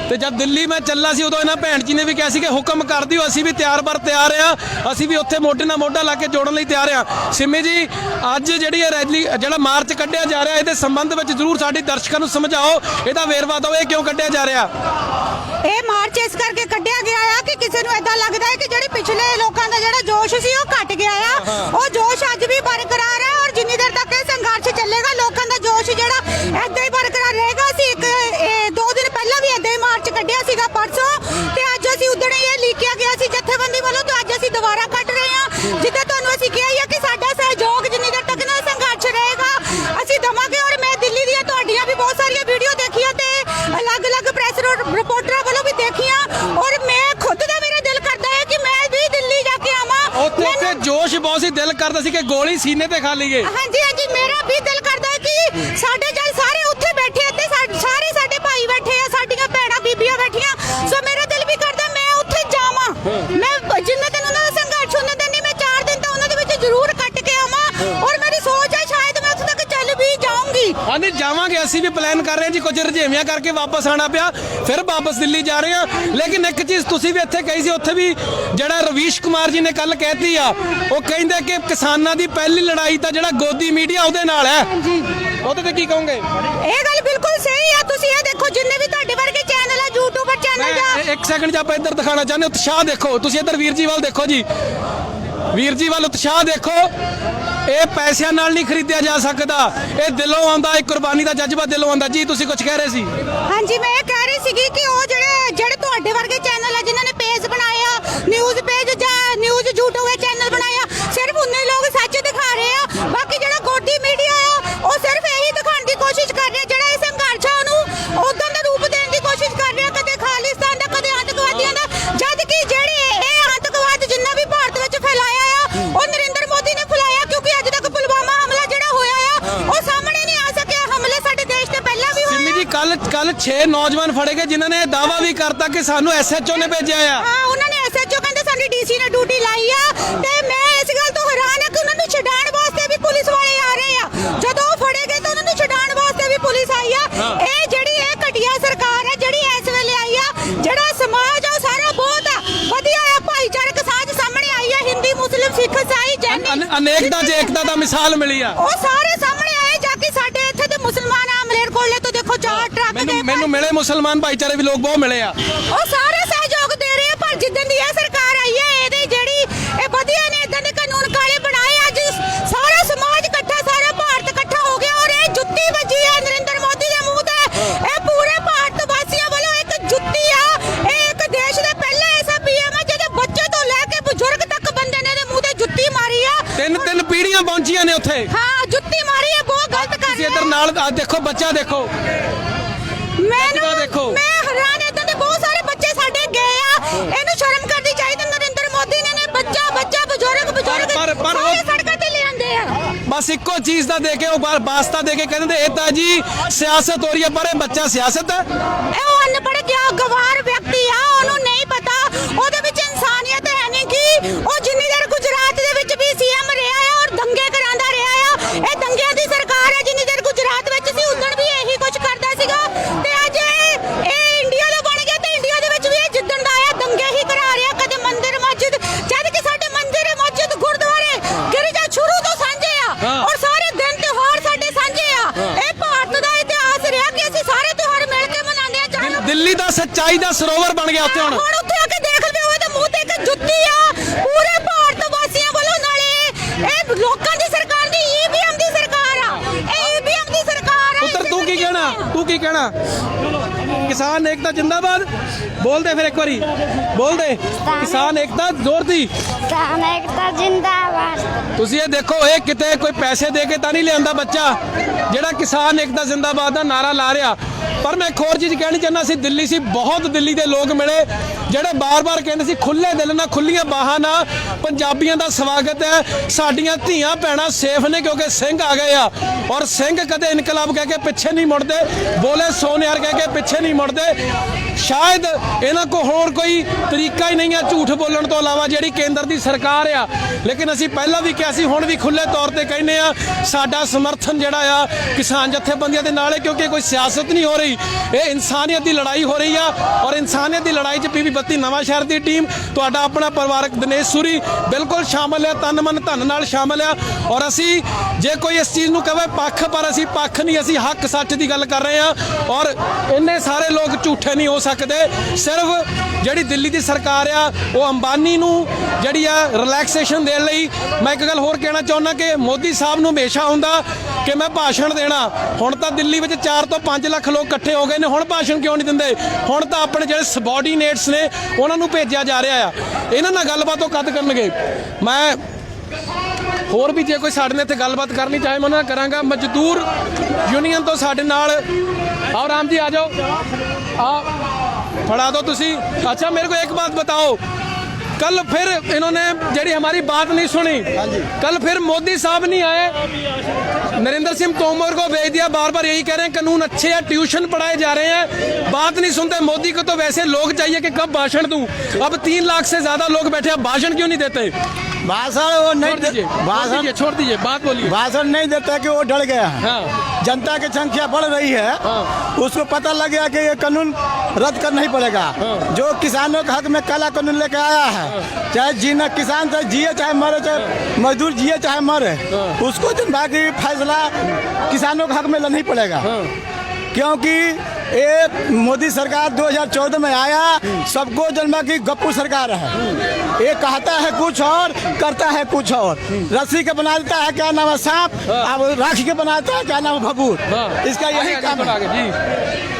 ਤੇ ਜਦ ਦਿੱਲੀ ਮੈਂ ਚੱਲਾ ਸੀ ਉਦੋਂ ਇਹਨਾਂ ਭੈਣ ਜੀ ਨੇ ਵੀ ਕਿਹਾ ਸੀ ਕਿ ਹੁਕਮ ਕਰ ਦਿਓ ਅਸੀਂ ਵੀ ਤਿਆਰ ਬਰ ਤਿਆਰ ਆ ਅਸੀਂ ਵੀ ਉੱਥੇ ਮੋਢੇ ਨਾਲ ਮੋਢਾ ਲਾ ਕੇ ਜੋੜਨ ਲਈ ਤਿਆਰ ਆ। ਸਿੰਮੀ ਜੀ ਅੱਜ ਜਿਹੜੀ ਇਹ ਰੈਲੀ ਜਿਹੜਾ ਮਾਰਚ ਕੱਢਿਆ ਜਾ ਰਿਹਾ ਇਹਦੇ ਸੰਬੰਧ ਵਿੱਚ ਜ਼ਰੂਰ ਸਾਡੇ ਦਰਸ਼ਕਾਂ ਨੂੰ ਸਮਝਾਓ ਇਹਦਾ ਵੇਰਵਾ ਦਿਓ ਇਹ ਕਿਉਂ ਕੱਢਿਆ ਜਾ ਰਿਹਾ? ਇਹ ਮਾਰਚ ਇਸ ਕਰਕੇ ਕੱਢਿਆ ਗਿਆ ਆ ਕਿ ਕਿਸੇ ਨੂੰ ਐਦਾਂ ਲੱਗਦਾ ਹੈ ਕਿ ਜਿਹੜੇ ਪਿਛਲੇ ਲੋਕਾਂ ਦਾ ਜਿਹੜਾ ਜੋਸ਼ ਸੀ ਉਹ ਘਟ ਗਿਆ ਆ। ਉਹ ਜੋਸ਼ ਅੱਜ ਵੀ ਬਰਕਰਾਰ ਹੈ ਔਰ ਜਿੰਨੀ ਦੇਰ ਤੱਕ ਇਹ ਸੰਘਰਸ਼ ਚੱਲੇਗਾ ਲੋਕਾਂ ਦਾ ਜੋਸ਼ ਜਿਹੜਾ ਐਦਾਂ ਹੀ ਬਰਕਰਾਰ ਰਹੇਗਾ ਅਸੀਂ ਇੱਕ ਇਹ ਦੋ ਦਿਨ ਪਹਿਲਾਂ ਵੀ ਐਦਾਂ ਹੀ ਮਾਰਚ ਕੱਢਿਆ ਸੀਗਾ ਪਰਸੋਂ ਤੇ ਅੱਜ ਅਸੀਂ ਉਦਣ ਹੀ ਇਹ ਲਿਖਿਆ ਗਿਆ ਸੀ ਜਥੇਬੰਦੀ ਵੱਲੋਂ ਤੇ ਅੱਜ ਅਸੀਂ ਦੁਬਾਰਾ ਕੱਢ ਰਹੇ ਹਾਂ। ਜਿੱਦਾਂ ਤੁਹਾਨੂੰ ਅਸੀਂ ਕਿਹਾ ਹੀ ਆ ਕਿ ਸਾਡਾ ਸਹਿਯੋਗ ਜਿੰਨੀ ਦੇਰ ਤੱਕ ਨਾ ਸੰਘਰਸ਼ ਰਹੇਗਾ ਅਸੀਂ ਦਵਾਂਗੇ ਔਰ ਮੈਂ ਦਿੱਲੀ ਦੀਆਂ ਤੁਹਾਡੀਆਂ ਵੀ ਬਹੁਤ ਸਾਰੀਆਂ ਵੀਡੀਓ ਦੇਖੀਆਂ ਤੇ ਅਲੱਗ-ਅਲੱਗ ਪ੍ਰੈਸ ਰਿਪੋਰਟਰਾਂ ਵੱਲੋਂ ਵੀ ਦੇਖੀਆਂ। ਔਰ ਮੈਂ ਖੁਦ ਦਾ ਮੇਰਾ ਦਿਲ ਕਰਦਾ ਹੈ ਕਿ ਮੈਂ ਵੀ ਦਿੱਲੀ ਜਾ ਕੇ ਆਵਾਂ। ਉੱਥੇ ਮੈਨੂੰ- ਜੋਸ਼ ਬਹੁਤ ਸੀ ਦਿਲ ਕਰਦਾ ਸੀ ਕਿ ਗੋਲੀ ਸੀਨੇ ਤੇ ਖਾ ਲਈਏ। ਹਾਂਜੀ ਹਾਂਜੀ ਮੇਰਾ ਵੀ ਜੀ ਰੁਝੇਵਿਆਂ ਕਰਕੇ ਵਾਪਸ ਆਣਾ ਪਿਆ ਫਿਰ ਵਾਪਸ ਦਿੱਲੀ ਜਾ ਰਹੇ ਹਾਂ। ਲੇਕਿਨ ਇੱਕ ਚੀਜ਼ ਤੁਸੀਂ ਵੀ ਇੱਥੇ ਕਹੀ ਸੀ ਉੱਥੇ ਵੀ ਜਿਹੜਾ ਰਵੀਸ਼ ਕੁਮਾਰ ਜੀ ਨੇ ਕੱਲ ਕਹਿਤੀ ਆ ਉਹ ਕਹਿੰਦੇ ਕਿ ਕਿਸਾਨਾਂ ਦੀ ਪਹਿਲੀ ਲੜਾਈ ਤਾਂ ਜਿਹੜਾ ਗੋਦੀ ਮੀਡੀਆ ਉਹਦੇ ਨਾਲ ਹੈ। ਉਹਦੇ ਤੇ ਕੀ ਕਹੋਗੇ? ਇਹ ਗੱਲ ਬਿਲਕੁਲ ਸਹੀ ਆ ਤੁਸੀਂ ਇਹ ਦੇਖੋ ਜਿੰਨੇ ਵੀ ਤੁਹਾਡੇ ਵਰਗੇ ਚੈਨਲ ਆ ਯੂਟਿਊਬਰ ਚੈਨਲ ਜਾਂ ਮੈਂ ਇੱਕ ਸੈਕਿੰਡ ਚ ਆਪਾਂ ਇੱਧਰ ਦਿਖਾਣਾ ਚਾਹੁੰਦੇ ਉਤਸ਼ਾਹ ਦੇਖੋ ਤੁਸੀਂ ਇੱਧਰ ਵੀਰ ਜੀ ਵੱਲ ਦੇਖੋ ਜੀ। ਵੀਰ ਜੀ ਵੱਲ ਉਤਸ਼ਾਹ ਦੇਖੋ। ਇਹ ਪੈਸਿਆਂ ਨਾਲ ਨਹੀਂ ਖਰੀਦਿਆ ਜਾ ਸਕਦਾ। ਇਹ ਦਿਲੋਂ ਆਉਂਦਾ, ਇਹ ਕੁਰਬਾਨੀ ਦਾ ਜਜ਼ਬਾ ਦਿਲੋਂ ਆਉਂਦਾ। ਜੀ, ਤੁਸੀਂ ਕੁਝ ਕਹਿ ਰਹੇ ਸੀ? ਹਾਂਜੀ, ਮੈਂ ਇਹ ਕਹਿ ਰਹੀ ਸੀਗੀ ਕਿ ਉਹ ਜਿਹੜੇ ਜਿਹੜੇ ਤੁਹਾਡੇ ਵਰਗੇ ਚੈਨਲ ਆ, ਜਿਨ੍ਹਾਂ ਨੇ ਪੇਜ ਬਣਾਇਆ ਨਿਊਜ਼ ਪੇਜ ਜਾਂ ਨਿਊਜ਼ YouTube ਚੈਨਲ ਬਣਾਇਆ ਸਿਰਫ ਉਨੇ ਲੋਕ ਸੱਚ ਦਿਖਾ ਰਹੇ ਆ ਬਾਕੀ ਜਿਹੜਾ ਗੋਦੀ ਮੀਡੀਆ ਆ ਉਹ ਸਿਰਫ ਕੱਲ 6 ਨੌਜਵਾਨ ਫੜੇ ਗਏ ਜਿਨ੍ਹਾਂ ਨੇ ਇਹ ਦਾਵਾ ਵੀ ਕਰਤਾ ਕਿ ਸਾਨੂੰ ਐਸਐਚਓ ਨੇ ਭੇਜਿਆ ਆ। ਹਾਂ ਉਹਨਾਂ ਨੇ ਐਸਐਚਓ ਕਹਿੰਦੇ ਸਾਡੀ ਡੀਸੀ ਨੇ ਡਿਊਟੀ ਲਾਈ ਆ ਤੇ ਮੈਂ ਇਸ ਗੱਲ ਤੋਂ ਹੈਰਾਨ ਆ ਕਿ ਉਹਨਾਂ ਨੂੰ ਛਡਾਣ ਵਾਸਤੇ ਵੀ ਪੁਲਿਸ ਵਾਲੇ ਆ ਰਹੇ ਆ। ਜਦੋਂ ਉਹ ਫੜੇ ਗਏ ਤਾਂ ਉਹਨਾਂ ਨੂੰ ਛਡਾਣ ਵਾਸਤੇ ਵੀ ਪੁਲਿਸ ਆਈ ਆ। ਇਹ ਜਿਹੜੀ ਇਹ ਘਟੀਆ ਸਰਕਾਰ ਹੈ ਜਿਹੜੀ ਇਸ ਵੇਲੇ ਆਈ ਆ ਜਿਹੜਾ ਸਮਾਜ ਆ ਉਹ ਸਾਰਾ ਬਹੁਤ ਆ। ਵਧੀਆ ਆ ਭਾਈਚਾਰਕ ਸਾਂਝ ਸਾਹਮਣੇ ਆਈ ਆ ਹਿੰਦੀ ਮੁਸਲਿਮ ਸਿੱਖ ਈਸਾਈ ਜੈਨ। ਅਨ- ਅਨੇਕਤਾ 'ਚ ਏਕਤਾ ਦਾ ਮਿਸਾਲ ਮਿਲੀ ਆ। ਉਹ ਸਾਰੇ ਮੈਨੂੰ ਮਿਲੇ ਮੁਸਲਮਾਨ ਭਾਈਚਾਰੇ ਵੀ ਲੋਕ ਬਹੁਤ ਮਿਲੇ ਆ। ਉਹ ਸਾਰੇ ਸਹਿਯੋਗ ਦੇ ਰਹੇ ਆ ਪਰ ਜਿੱਦਣ ਦੀ ਇਹ ਸਰਕਾਰ ਆਈ ਹੈ ਇਹਦੇ ਜਿਹੜੀ ਇਹ ਵਧੀਆ ਨੇ ਇਦਾਂ ਦੇ ਕਾਨੂੰਨ ਕਾਲੇ ਬਣਾਏ ਅੱਜ ਸਾਰਾ ਸਮਾਜ ਇਕੱਠਾ ਸਾਰਾ ਭਾਰਤ ਇਕੱਠਾ ਹੋ ਗਿਆ ਔਰ ਇਹ ਜੁੱਤੀ ਵੱਜੀ ਹੈ ਨਰਿੰਦਰ ਮੋਦੀ ਦੇ ਮੂੰਹ ਤੇ। ਇਹ ਪੂਰੇ ਭਾਰਤ ਵਾਸੀਆਂ ਵੱਲੋਂ ਇੱਕ ਜੁੱਤੀ ਆ ਇਹ ਇੱਕ ਦੇਸ਼ ਦੇ ਪਹਿਲੇ ਐਸਾ ਪੀਐਮ ਆ ਜਿਹਦੇ ਬੱਚੇ ਤੋਂ ਲੈ ਕੇ ਬਜ਼ੁਰਗ ਤੱਕ ਬੰਦੇ ਨੇ ਇਹਦੇ ਮੂੰਹ ਤੇ ਜੁੱਤੀ ਮਾਰੀ ਆ। ਤਿੰਨ ਤਿੰਨ ਪੀੜ੍ਹੀਆਂ ਪਹੁੰਚੀਆਂ ਨੇ ਉੱਥੇ। ਹਾਂ ਜੁੱਤੀ ਮਾਰੀ ਹੈ ਬਹੁਤ ਗਲਤ ਕਰ ਤੁਸੀਂ ਰਿਹਾ ਇੱਧਰ ਨਾਲ ਆ ਦੇਖੋ ਬੱਚਾ ਦੇਖੋ। ਮੈਨੂੰ ਆਹ ਦੇਖੋ। ਮੈਂ ਹੈਰਾਨ ਇਦਾਂ ਦੇ ਬਹੁਤ ਸਾਰੇ ਬੱਚੇ ਸਾਡੇ ਗਏ ਆ। ਇਹਨੂੰ ਸ਼ਰਮ ਕਰਨੀ ਚਾਹੀਦੀ ਨਰਿੰਦਰ ਮੋਦੀ ਨੇ ਨੇ ਬੱਚਾ ਬੱਚਾ ਬਜ਼ੁਰਗ ਬਜ਼ੁਰਗ ਪਰ- ਪਰ ਉਹ- ਸਾਰੇ ਸੜਕਾਂ ਤੇ ਲੈ ਆਂਦੇ ਆ। ਬਸ ਇੱਕੋ ਚੀਜ਼ ਦਾ ਦੇ ਕੇ ਉਹ ਬਾ- ਵਾਸਤਾ ਦੇ ਕੇ ਕਹਿੰਦੇ ਇਹ ਤਾਂ ਜੀ ਸਿਆਸਤ ਹੋ ਰਹੀ ਹੈ ਪਰ ਇਹ ਬੱਚਾ ਸਿਆਸਤ ਹੈ। ਇਹ ਉਹ ਅਨਪੜ੍ਹ ਗਿਆ ਗਵਾਰ ਵਿਅਕਤੀ ਆ ਉਹਨੂੰ ਨਹੀਂ ਪਤਾ ਉਹਦੇ ਵਿੱਚ ਇਨਸਾਨੀਅਤ ਹੈ ਨਹੀਂ ਕਿ ਉਹ ਜਿੰਨੀ ਦੇਰ ਗੁਜਰਾਤ ਦੇ ਵਿੱਚ ਵੀ ਸੀਐਮ ਰਿਹਾ ਹੈ ਔਰ ਦੰਗੇ ਕਰਾਂਦਾ ਰਿਹਾ ਆ ਇਹ ਦੰਗਿਆਂ ਦੀ ਸਰਕਾਰ ਹੈ ਜਿੰਨੀ ਦੇਰ ਗੁਜਰਾਤ ਵਿੱਚ ਸੀ ਉਦੋਂ ਵੀ ਇਹੀ ਕੁਝ ਕਰਦਾ ਸੀਗਾ ਤੇ ਅੱਜ ਇਹ ਇਹ ਇੰਡੀਆ ਦਾ ਬਣ ਗਿਆ ਤੇ ਇੰਡੀਆ ਦੇ ਵਿੱਚ ਵੀ ਇਹ ਜਿੱਦਣ ਦਾ ਆਇਆ ਦੰਗੇ ਹੀ ਕਰਾ ਰਿਹਾ ਕਦੇ ਮੰਦਿਰ ਮਸਜਿਦ ਜਦ ਕਿ ਸਾਡੇ ਮੰਦਿਰ ਮਸਜਿਦ ਗੁਰਦੁਆਰੇ ਗਿਰਜਾ ਸ਼ੁਰੂ ਤੋਂ ਸਾਂਝੇ ਆ ਹਾਂ। ਔਰ ਸਾਰੇ ਦਿਨ ਤਿਉਹਾਰ ਸਾਡੇ ਸਾਂਝੇ ਆ ਇਹ ਭਾਰਤ ਦਾ ਇਤਿਹਾਸ ਰਿਹਾ ਕਿ ਅਸੀਂ ਸਾਰੇ ਤਿਉਹਾਰ ਮਿਲ ਕੇ ਮਨਾਉਂਦੇ ਆ ਚਾਹੇ ਦਿੱਲੀ ਦਾ ਸੱਚਾਈ ਦਾ ਸਰੋਵਰ ਬਣ ਗਿਆ ਉੱਥੇ ਹੁਣ? ਹੁਣ ਉੱਥੇ ਆ ਕੇ ਦੇਖ ਲਵੇ ਉਹਦੇ ਮੂੰਹ ਤੇ ਇੱਕ ਜੁੱਤੀ ਆ। ਪੂਰੇ ਭਾਰਤ ਵਾਸੀਆਂ ਵੱਲੋਂ ਨਾਲੇ ਇਹ ਲੋਕਾਂ ਦੀ ਸਰਕਾਰ ਦੀ ਈਵੀਐਮ ਦੀ ਸਰਕਾਰ ਆ। ਇਹ ਈਵੀਐਮ ਦੀ ਸਰਕਾਰ ਆ ਪੁੱਤਰ ਤੂੰ ਕੀ ਕਹਿਣਾ? ਤੂੰ ਕੀ ਕਹਿਣਾ? ਕਿਸਾਨ ਏਕਤਾ ਜਿੰਦਾਬਾਦ? ਬੋਲ ਦੇ ਫਿਰ ਇੱਕ ਵਾਰੀ। ਬੋਲ ਦੇ। ਕਿਸਾਨ ਏਕਤਾ ਜ਼ੋਰ ਦੀ। ਕਿਸਾਨ ਏਕਤਾ ਜਿੰਦਾਬਾਦ। ਤੁਸੀਂ ਇਹ ਦੇਖੋ ਇਹ ਕਿਤੇ ਕੋਈ ਪੈਸੇ ਦੇ ਕੇ ਤਾਂ ਨਹੀਂ ਲਿਆਂਦਾ ਬੱਚਾ ਜਿਹੜਾ ਕਿਸਾਨ ਏਕਤਾ ਜ਼ਿੰਦਾਬਾਦ ਦਾ ਨਾਰਾ ਲਾ ਰਿਹਾ। ਪਰ ਮੈਂ ਇੱਕ ਹੋਰ ਚੀਜ਼ ਕਹਿਣੀ ਚਾਹੁੰਦਾ ਸੀ, ਦਿੱਲੀ ਸੀ, ਬਹੁਤ ਦਿੱਲੀ ਦੇ ਲੋਕ ਮਿਲੇ, ਜਿਹੜੇ ਬਾਰ-ਬਾਰ ਕਹਿੰਦੇ ਸੀ ਖੁੱਲੇ ਦਿਲ ਨਾਲ ਖੁੱਲੀਆਂ ਬਾਹਾਂ ਨਾਲ, ਪੰਜਾਬੀਆਂ ਦਾ ਸਵਾਗਤ ਹੈ, ਸਾਡੀਆਂ ਧੀਆਂ ਭੈਣਾਂ ਸੇਫ ਨੇ ਕਿਉਂਕਿ ਸਿੰਘ ਆ ਗਏ ਆ। ਔਰ ਸਿੰਘ ਕਦੇ ਇਨਕਲਾਬ ਕਹਿ ਕੇ ਪਿੱਛੇ ਨਹੀਂ ਮੁੜਦੇ, ਬੋਲੇ ਸੋਨਿਆਰ ਕਹਿ ਕੇ ਪਿੱਛੇ ਨਹੀਂ ਮੁੜਦੇ। ਸ਼ਾਇਦ ਇਹਨਾਂ ਕੋ ਹੋਰ ਕੋਈ ਤਰੀਕਾ ਹੀ ਨਹੀਂ ਆ ਝੂਠ ਬੋਲਣ ਤੋਂ ਇਲਾਵਾ ਜਿਹੜੀ ਕੇਂਦਰ ਦੀ ਸਰਕਾਰ ਆ। ਲੇਕਿਨ ਅਸੀਂ ਪਹਿਲਾਂ ਵੀ ਕਿਹਾ ਸੀ, ਹੁਣ ਵੀ ਖੁੱਲੇ ਤੌਰ ਤੇ ਕਹਿੰਦੇ ਆ ਸਾਡਾ ਸਮਰਥਨ ਜਿਹੜਾ ਆ ਕਿਸਾਨ ਜਥੇਬੰਦੀਆਂ ਦੇ ਨਾਲ ਹੈ, ਕਿਉਂਕਿ ਕੋਈ ਸਿਆਸਤ ਨਹੀਂ ਹੋ ਰਹੀ। ਇਹ ਇਨਸਾਨੀਅਤ ਦੀ ਲੜਾਈ ਹੋ ਰਹੀ ਆ ਔਰ ਇਨਸਾਨੀਅਤ ਦੀ ਲੜਾਈ 'ਚ ਪੀਵੀ ਬੱਤੀ ਨਵਾਂ ਸ਼ਹਿਰ ਦੀ ਟੀਮ, ਤੁਹਾਡਾ ਆਪਣਾ ਪਰਿਵਾਰਕ ਦਿਨੇਸ਼ ਸੂਰੀ ਬਿਲਕੁਲ ਸ਼ਾਮਲ ਹੈ, ਤਨ ਮਨ ਧਨ ਨਾਲ ਸ਼ਾਮਲ ਆ ਔਰ ਅਸੀਂ ਜੇ ਕੋਈ ਇਸ ਚੀਜ਼ ਨੂੰ ਕਹੇ ਪੱਖ, ਪਰ ਅਸੀਂ ਪੱਖ ਨਹੀਂ, ਅਸੀਂ ਹੱਕ ਸੱਚ ਦੀ ਗੱਲ ਕਰ ਰਹੇ ਹਾਂ ਔਰ ਇੰਨੇ ਸਾਰੇ ਲੋਕ ਝੂਠੇ ਨਹੀਂ ਹੋ ਸਕਦੇ। ਸਿਰਫ ਜਿਹੜੀ ਦਿੱਲੀ ਦੀ ਸਰਕਾਰ ਆ, ਉਹ ਅੰਬਾਨੀ ਨੂੰ ਜਿਹੜੀ ਆ ਰਿਲੈਕਸੇਸ਼ਨ ਦੇਣ ਲਈ ਮੈਂ ਇੱਕ ਗੱਲ ਹੋਰ ਕਹਿਣਾ ਚਾਹੁੰਦਾ ਕਿ ਮੋਦੀ ਸਾਹਿਬ ਨੂੰ ਹਮੇਸ਼ਾ ਹੁੰਦਾ ਕਿ ਮੈਂ ਭਾਸ਼ਣ ਦੇਣਾ। ਹੁਣ ਤਾਂ ਦਿੱਲੀ ਵਿੱਚ 4 ਤੋਂ 5 ਲੱਖ ਲੋਕ ਇਕੱਠੇ ਹੋ ਗਏ ਨੇ, ਹੁਣ ਭਾਸ਼ਣ ਕਿਉਂ ਨਹੀਂ ਦਿੰਦੇ? ਹੁਣ ਤਾਂ ਆਪਣੇ ਜਿਹੜੇ ਸਬੋਰਡੀਨੇਟਸ ਨੇ, ਉਹਨਾਂ ਨੂੰ ਭੇਜਿਆ ਜਾ ਰਿਹਾ ਆ। ਇਹਨਾਂ ਨਾਲ ਗੱਲਬਾਤ ਉਹ ਕਦ ਕਰਨਗੇ? ਮੈਂ ਹੋਰ ਵੀ ਜੇ ਕੋਈ ਸਾਡੇ ਨਾਲ ਇੱਥੇ ਗੱਲਬਾਤ ਕਰਨੀ ਚਾਹੇ ਮੈਂ ਉਹਨਾਂ ਨਾਲ ਕਰਾਂਗਾ ਮਜ਼ਦੂਰ ਯੂਨੀਅਨ ਤੋਂ ਸਾਡੇ ਨਾਲ ਆਓ ਰਾਮ ਜੀ ਆ ਜਾਓ ਆ फड़ा दो तुसी अच्छा मेरे को एक बात बताओ कल फिर इन्होंने जड़ी हमारी बात नहीं सुनी कल फिर मोदी साहब नहीं आए नरेंद्र सिंह तोमर को भेज दिया बार बार यही कह रहे हैं कानून अच्छे हैं ट्यूशन पढ़ाए जा रहे हैं बात नहीं सुनते मोदी को तो वैसे लोग चाहिए कि कब भाषण दूं अब तीन लाख से ज्यादा लोग बैठे अब भाषण क्यों नहीं देते भाषण वो नहीं दे- भाषण छोड़ दीजिए बात बोलिए। भाषण नहीं देता कि वो डर गया। है। हाँ जनता की संख्या बढ़ रही है। हाँ। उसको पता लग गया कि ये कानून रद्द करना ही पड़ेगा। हाँ। जो किसानों के हक में काला कानून लेके आया है चाहे जीना किसान चाहे जिए चाहे मरे चाहे मजदूर जिए चाहे मरे उसको जन बाकी फैसला किसानों के हक में लेना ही पड़ेगा। क्योंकि ये मोदी सरकार 2014 में आया सबको जन्मा की गप्पू सरकार है। ये कहता है कुछ और करता है कुछ और। रस्सी के बना देता है क्या नाम है सांप? अब राखी के बनाता है क्या नाम है भगूर? इसका यही काम है।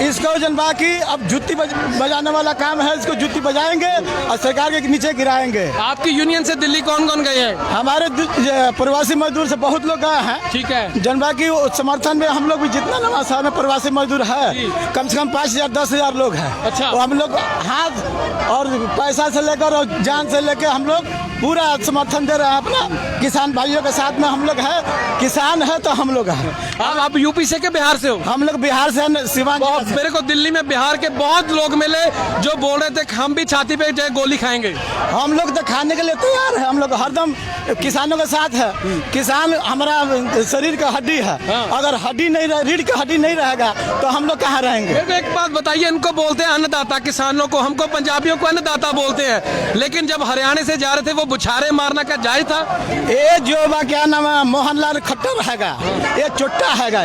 इसको जनबा बाकी अब जुत्ती बज, बजाने वाला काम है इसको जुत्ती बजाएँगे और सरकार के नीचे गिराएँगे। आपकी यूनियन से दिल्ली कौन कौन गए हैं? हमारे प्रवासी मजदूर से बहुत लोग गए हैं। ठीक है। जनबा की समर्थन में हम लोग भी जितना नवा शहर में प्रवासी मजदूर है कम से कम पाँच हज़ार दस हज़ार लोग हैं। अच्छा। हम लोग हाथ और पैसा से लेकर और जान से लेकर हम लोग पूरा समर्थन दे रहे हैं अपना। किसान भाइयों के साथ में हम लोग है। किसान है तो हम लोग है। आप आप यूपी से के बिहार से हो? हम लोग बिहार से हैं, से। मेरे को दिल्ली में बिहार के बहुत लोग मिले जो बोल रहे थे हम भी छाती पे जो गोली खाएँगे। हम लोग तो खाने के लिए तैयार है। हम लोग हरदम किसानों के साथ है। किसान हमारा शरीर का हड्डी है। अगर हड्डी नहीं रहे रीढ़ की हड्डी नहीं रहेगा तो हम लोग कहाँ रहेंगे? एक बात बताइए इनको बोलते हैं अन्नदाता किसानों को हमको पंजाबियों को अन्नदाता बोलते हैं। लेकिन जब हरियाणा से जा रहे थे वो बुछारे मारना का जायज़ था? ये जो बा क्या नाम है? मोहनलाल खट्टर हैगा। ये चुट्टा हैगा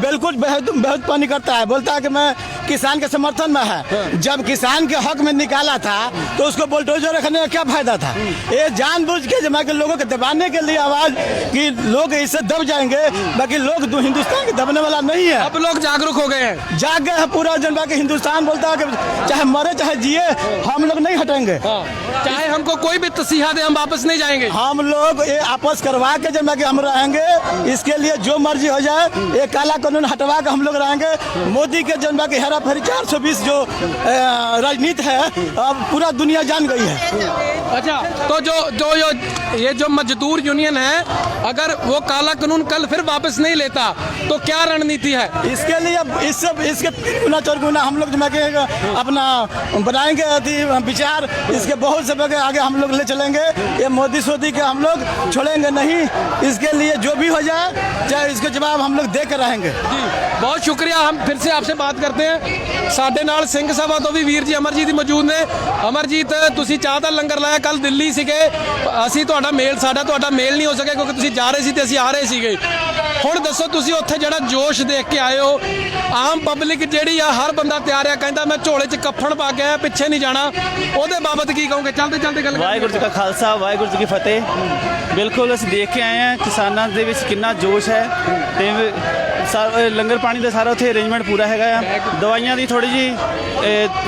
बिल्कुल बहुत बहुत पानी करता है। बोलता है कि मैं किसान के समर्थन में है। जब किसान के हक में निकाला था तो उसको बुलडोजर रखने का क्या फ़ायदा था? ये जानबूझ के जमा के लोगों को दबाने के लिए आवाज़ कि लोग इससे दब जाएँगे बाकी लोग हिंदुस्तान के दबने वाला नहीं है। अब लोग जागरूक हो गए हैं। जाग गए हैं पूरा जनता के हिंदुस्तान बोलता है कि चाहे मरे चाहे जिए हम लोग नहीं हटेंगे। चाहे हमको कोई भी तसीहा दे हम वापस नहीं जाएँगे। हम लोग ये आपस करवा के जब हम रहेंगे इसके लिए जो मर्ज़ी हो जाए ये काला कानून हटवा के हम लोग रहेंगे। मोदी के जन्म की हेरा फेरी चार सौ बीस जो राजनीति है अब पूरा दुनिया जान गई है। अच्छा तो जो जो जो ये जो मजदूर यूनियन है अगर वो काला कानून कल फिर वापस नहीं लेता तो क्या रणनीति है? इसके लिए इससे इसके गुना चार गुना हम लोग अपना बनाएँगे विचार इसके बहुत से आगे हम लोग ले चलेंगे। ये मोदी सोदी के हम लोग छोड़ेंगे नहीं इसके लिए जो भी हो जाए चाहे इसके जवाब हम लोग दे के रहेंगे ਜੀ ਬਹੁਤ ਸ਼ੁਕਰੀਆ ਹਮ ਫਿਰ ਸੇ ਆਪਸੇ ਬਾਤ ਕਰਤੇ ਹੈ ਸਾਡੇ ਨਾਲ ਸਿੰਘ ਸਭਾ ਤੋਂ ਵੀ ਵੀਰ ਜੀ ਅਮਰਜੀਤ ਜੀ ਮੌਜੂਦ ਨੇ ਅਮਰਜੀਤ ਤੁਸੀਂ ਚਾਹ ਦਾ ਲੰਗਰ ਲਾਇਆ ਕੱਲ ਦਿੱਲੀ ਸੀਗੇ ਅਸੀਂ ਤੁਹਾਡਾ ਮੇਲ ਸਾਡਾ ਤੁਹਾਡਾ ਮੇਲ ਨਹੀਂ ਹੋ ਸਕਿਆ ਕਿਉਂਕਿ ਤੁਸੀਂ ਜਾ ਰਹੇ ਸੀ ਤੇ ਅਸੀਂ ਆ ਰਹੇ ਸੀਗੇ ਹੁਣ ਦੱਸੋ ਤੁਸੀਂ ਉੱਥੇ ਜਿਹੜਾ ਜੋਸ਼ ਦੇਖ ਕੇ ਆਏ ਹੋ, ਆਮ ਪਬਲਿਕ ਜਿਹੜੀ ਆ, ਹਰ ਬੰਦਾ ਤਿਆਰ ਆ, ਕਹਿੰਦਾ ਮੈਂ ਝੋਲੇ 'ਚ ਕੱਫਣ ਪਾ ਕੇ ਆਇਆ, ਪਿੱਛੇ ਨਹੀਂ ਜਾਣਾ। ਉਹਦੇ ਬਾਬਤ ਕੀ ਕਹੋਗੇ? ਚੱਲਦੇ ਚੱਲਦੇ ਗੱਲ ਵਾਹਿਗੁਰੂ ਜੀ ਕਾ ਖਾਲਸਾ, ਵਾਹਿਗੁਰੂ ਜੀ ਕੀ ਫਤਿਹ। ਬਿਲਕੁਲ ਅਸੀਂ ਦੇਖ ਕੇ ਆਏ ਹਾਂ ਕਿਸਾਨਾਂ ਦੇ ਵਿੱਚ ਕਿੰਨਾ ਜੋਸ਼ ਹੈ ਤੇ ਸਾ- ਲੰਗਰ ਪਾਣੀ ਦਾ ਸਾਰਾ ਉੱਥੇ ਅਰੇਂਜਮੈਂਟ ਪੂਰਾ ਹੈਗਾ ਆ। ਦਵਾਈਆਂ ਦੀ ਥੋੜੀ ਜੀ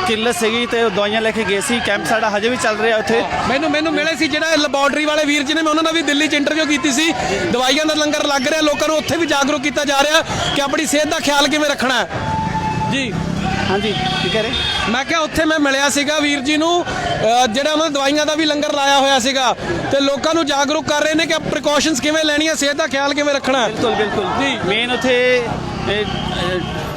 ਕਿੱਲਤ ਸੀਗੀ ਤੇ ਉਹ ਦਵਾਈਆਂ ਲੈ ਕੇ ਗਏ ਸੀ। ਕੈਂਪ ਸਾਡਾ ਹਜੇ ਵੀ ਚੱਲ ਰਿਹਾ ਉੱਥੇ। ਮੈਨੂੰ ਮੈਨੂੰ ਮਿਲੇ ਸੀ ਜਿਹੜਾ ਲੈਬੋਰਟਰੀ ਵਾਲੇ ਵੀਰ ਜੀ ਨੇ ਮੈਂ ਉਹਨਾਂ ਨਾਲ ਵੀ ਦਿੱਲੀ 'ਚ ਇੰਟਰਵਿਊ ਕੀਤੀ ਸੀ। ਦਵਾਈਆਂ ਦਾ ਲੰਗਰ ਲੱਗ ਰਿਹਾ ਲੋਕਾਂ ਨੂੰ ਉੱਥੇ ਵੀ ਜਾਗਰੂਕ ਕੀਤਾ ਜਾ ਰਿਹਾ ਕਿ ਆਪਣੀ ਸਿਹਤ ਦਾ ਖਿਆਲ ਕਿਵੇਂ ਰੱਖਣਾ ਹੈ। ਜੀ। ਹਾਂਜੀ ਕੀ ਕਹਿ ਰਹੇ? ਮੈਂ ਕਿਹਾ ਉੱਥੇ ਮੈਂ ਮਿਲਿਆ ਸੀਗਾ ਵੀਰ ਜੀ ਨੂੰ ਜਿਹੜਾ ਉਹਨਾਂ ਨੇ ਦਵਾਈਆਂ ਦਾ ਵੀ ਲੰਗਰ ਲਾਇਆ ਹੋਇਆ ਸੀਗਾ। ਤੇ ਲੋਕਾਂ ਨੂੰ ਜਾਗਰੂਕ ਕਰ ਰਹੇ ਨੇ ਕਿ ਪ੍ਰੀਕਾਸ਼ਨਸ ਕਿਵੇਂ ਲੈਣੀਆਂ ਸਿਹਤ ਦਾ ਖਿਆਲ ਕਿਵੇਂ ਰੱਖਣਾ। ਬਿਲਕੁਲ ਬਿਲਕੁਲ। ਜੀ। ਮੇਨ ਉੱਥੇ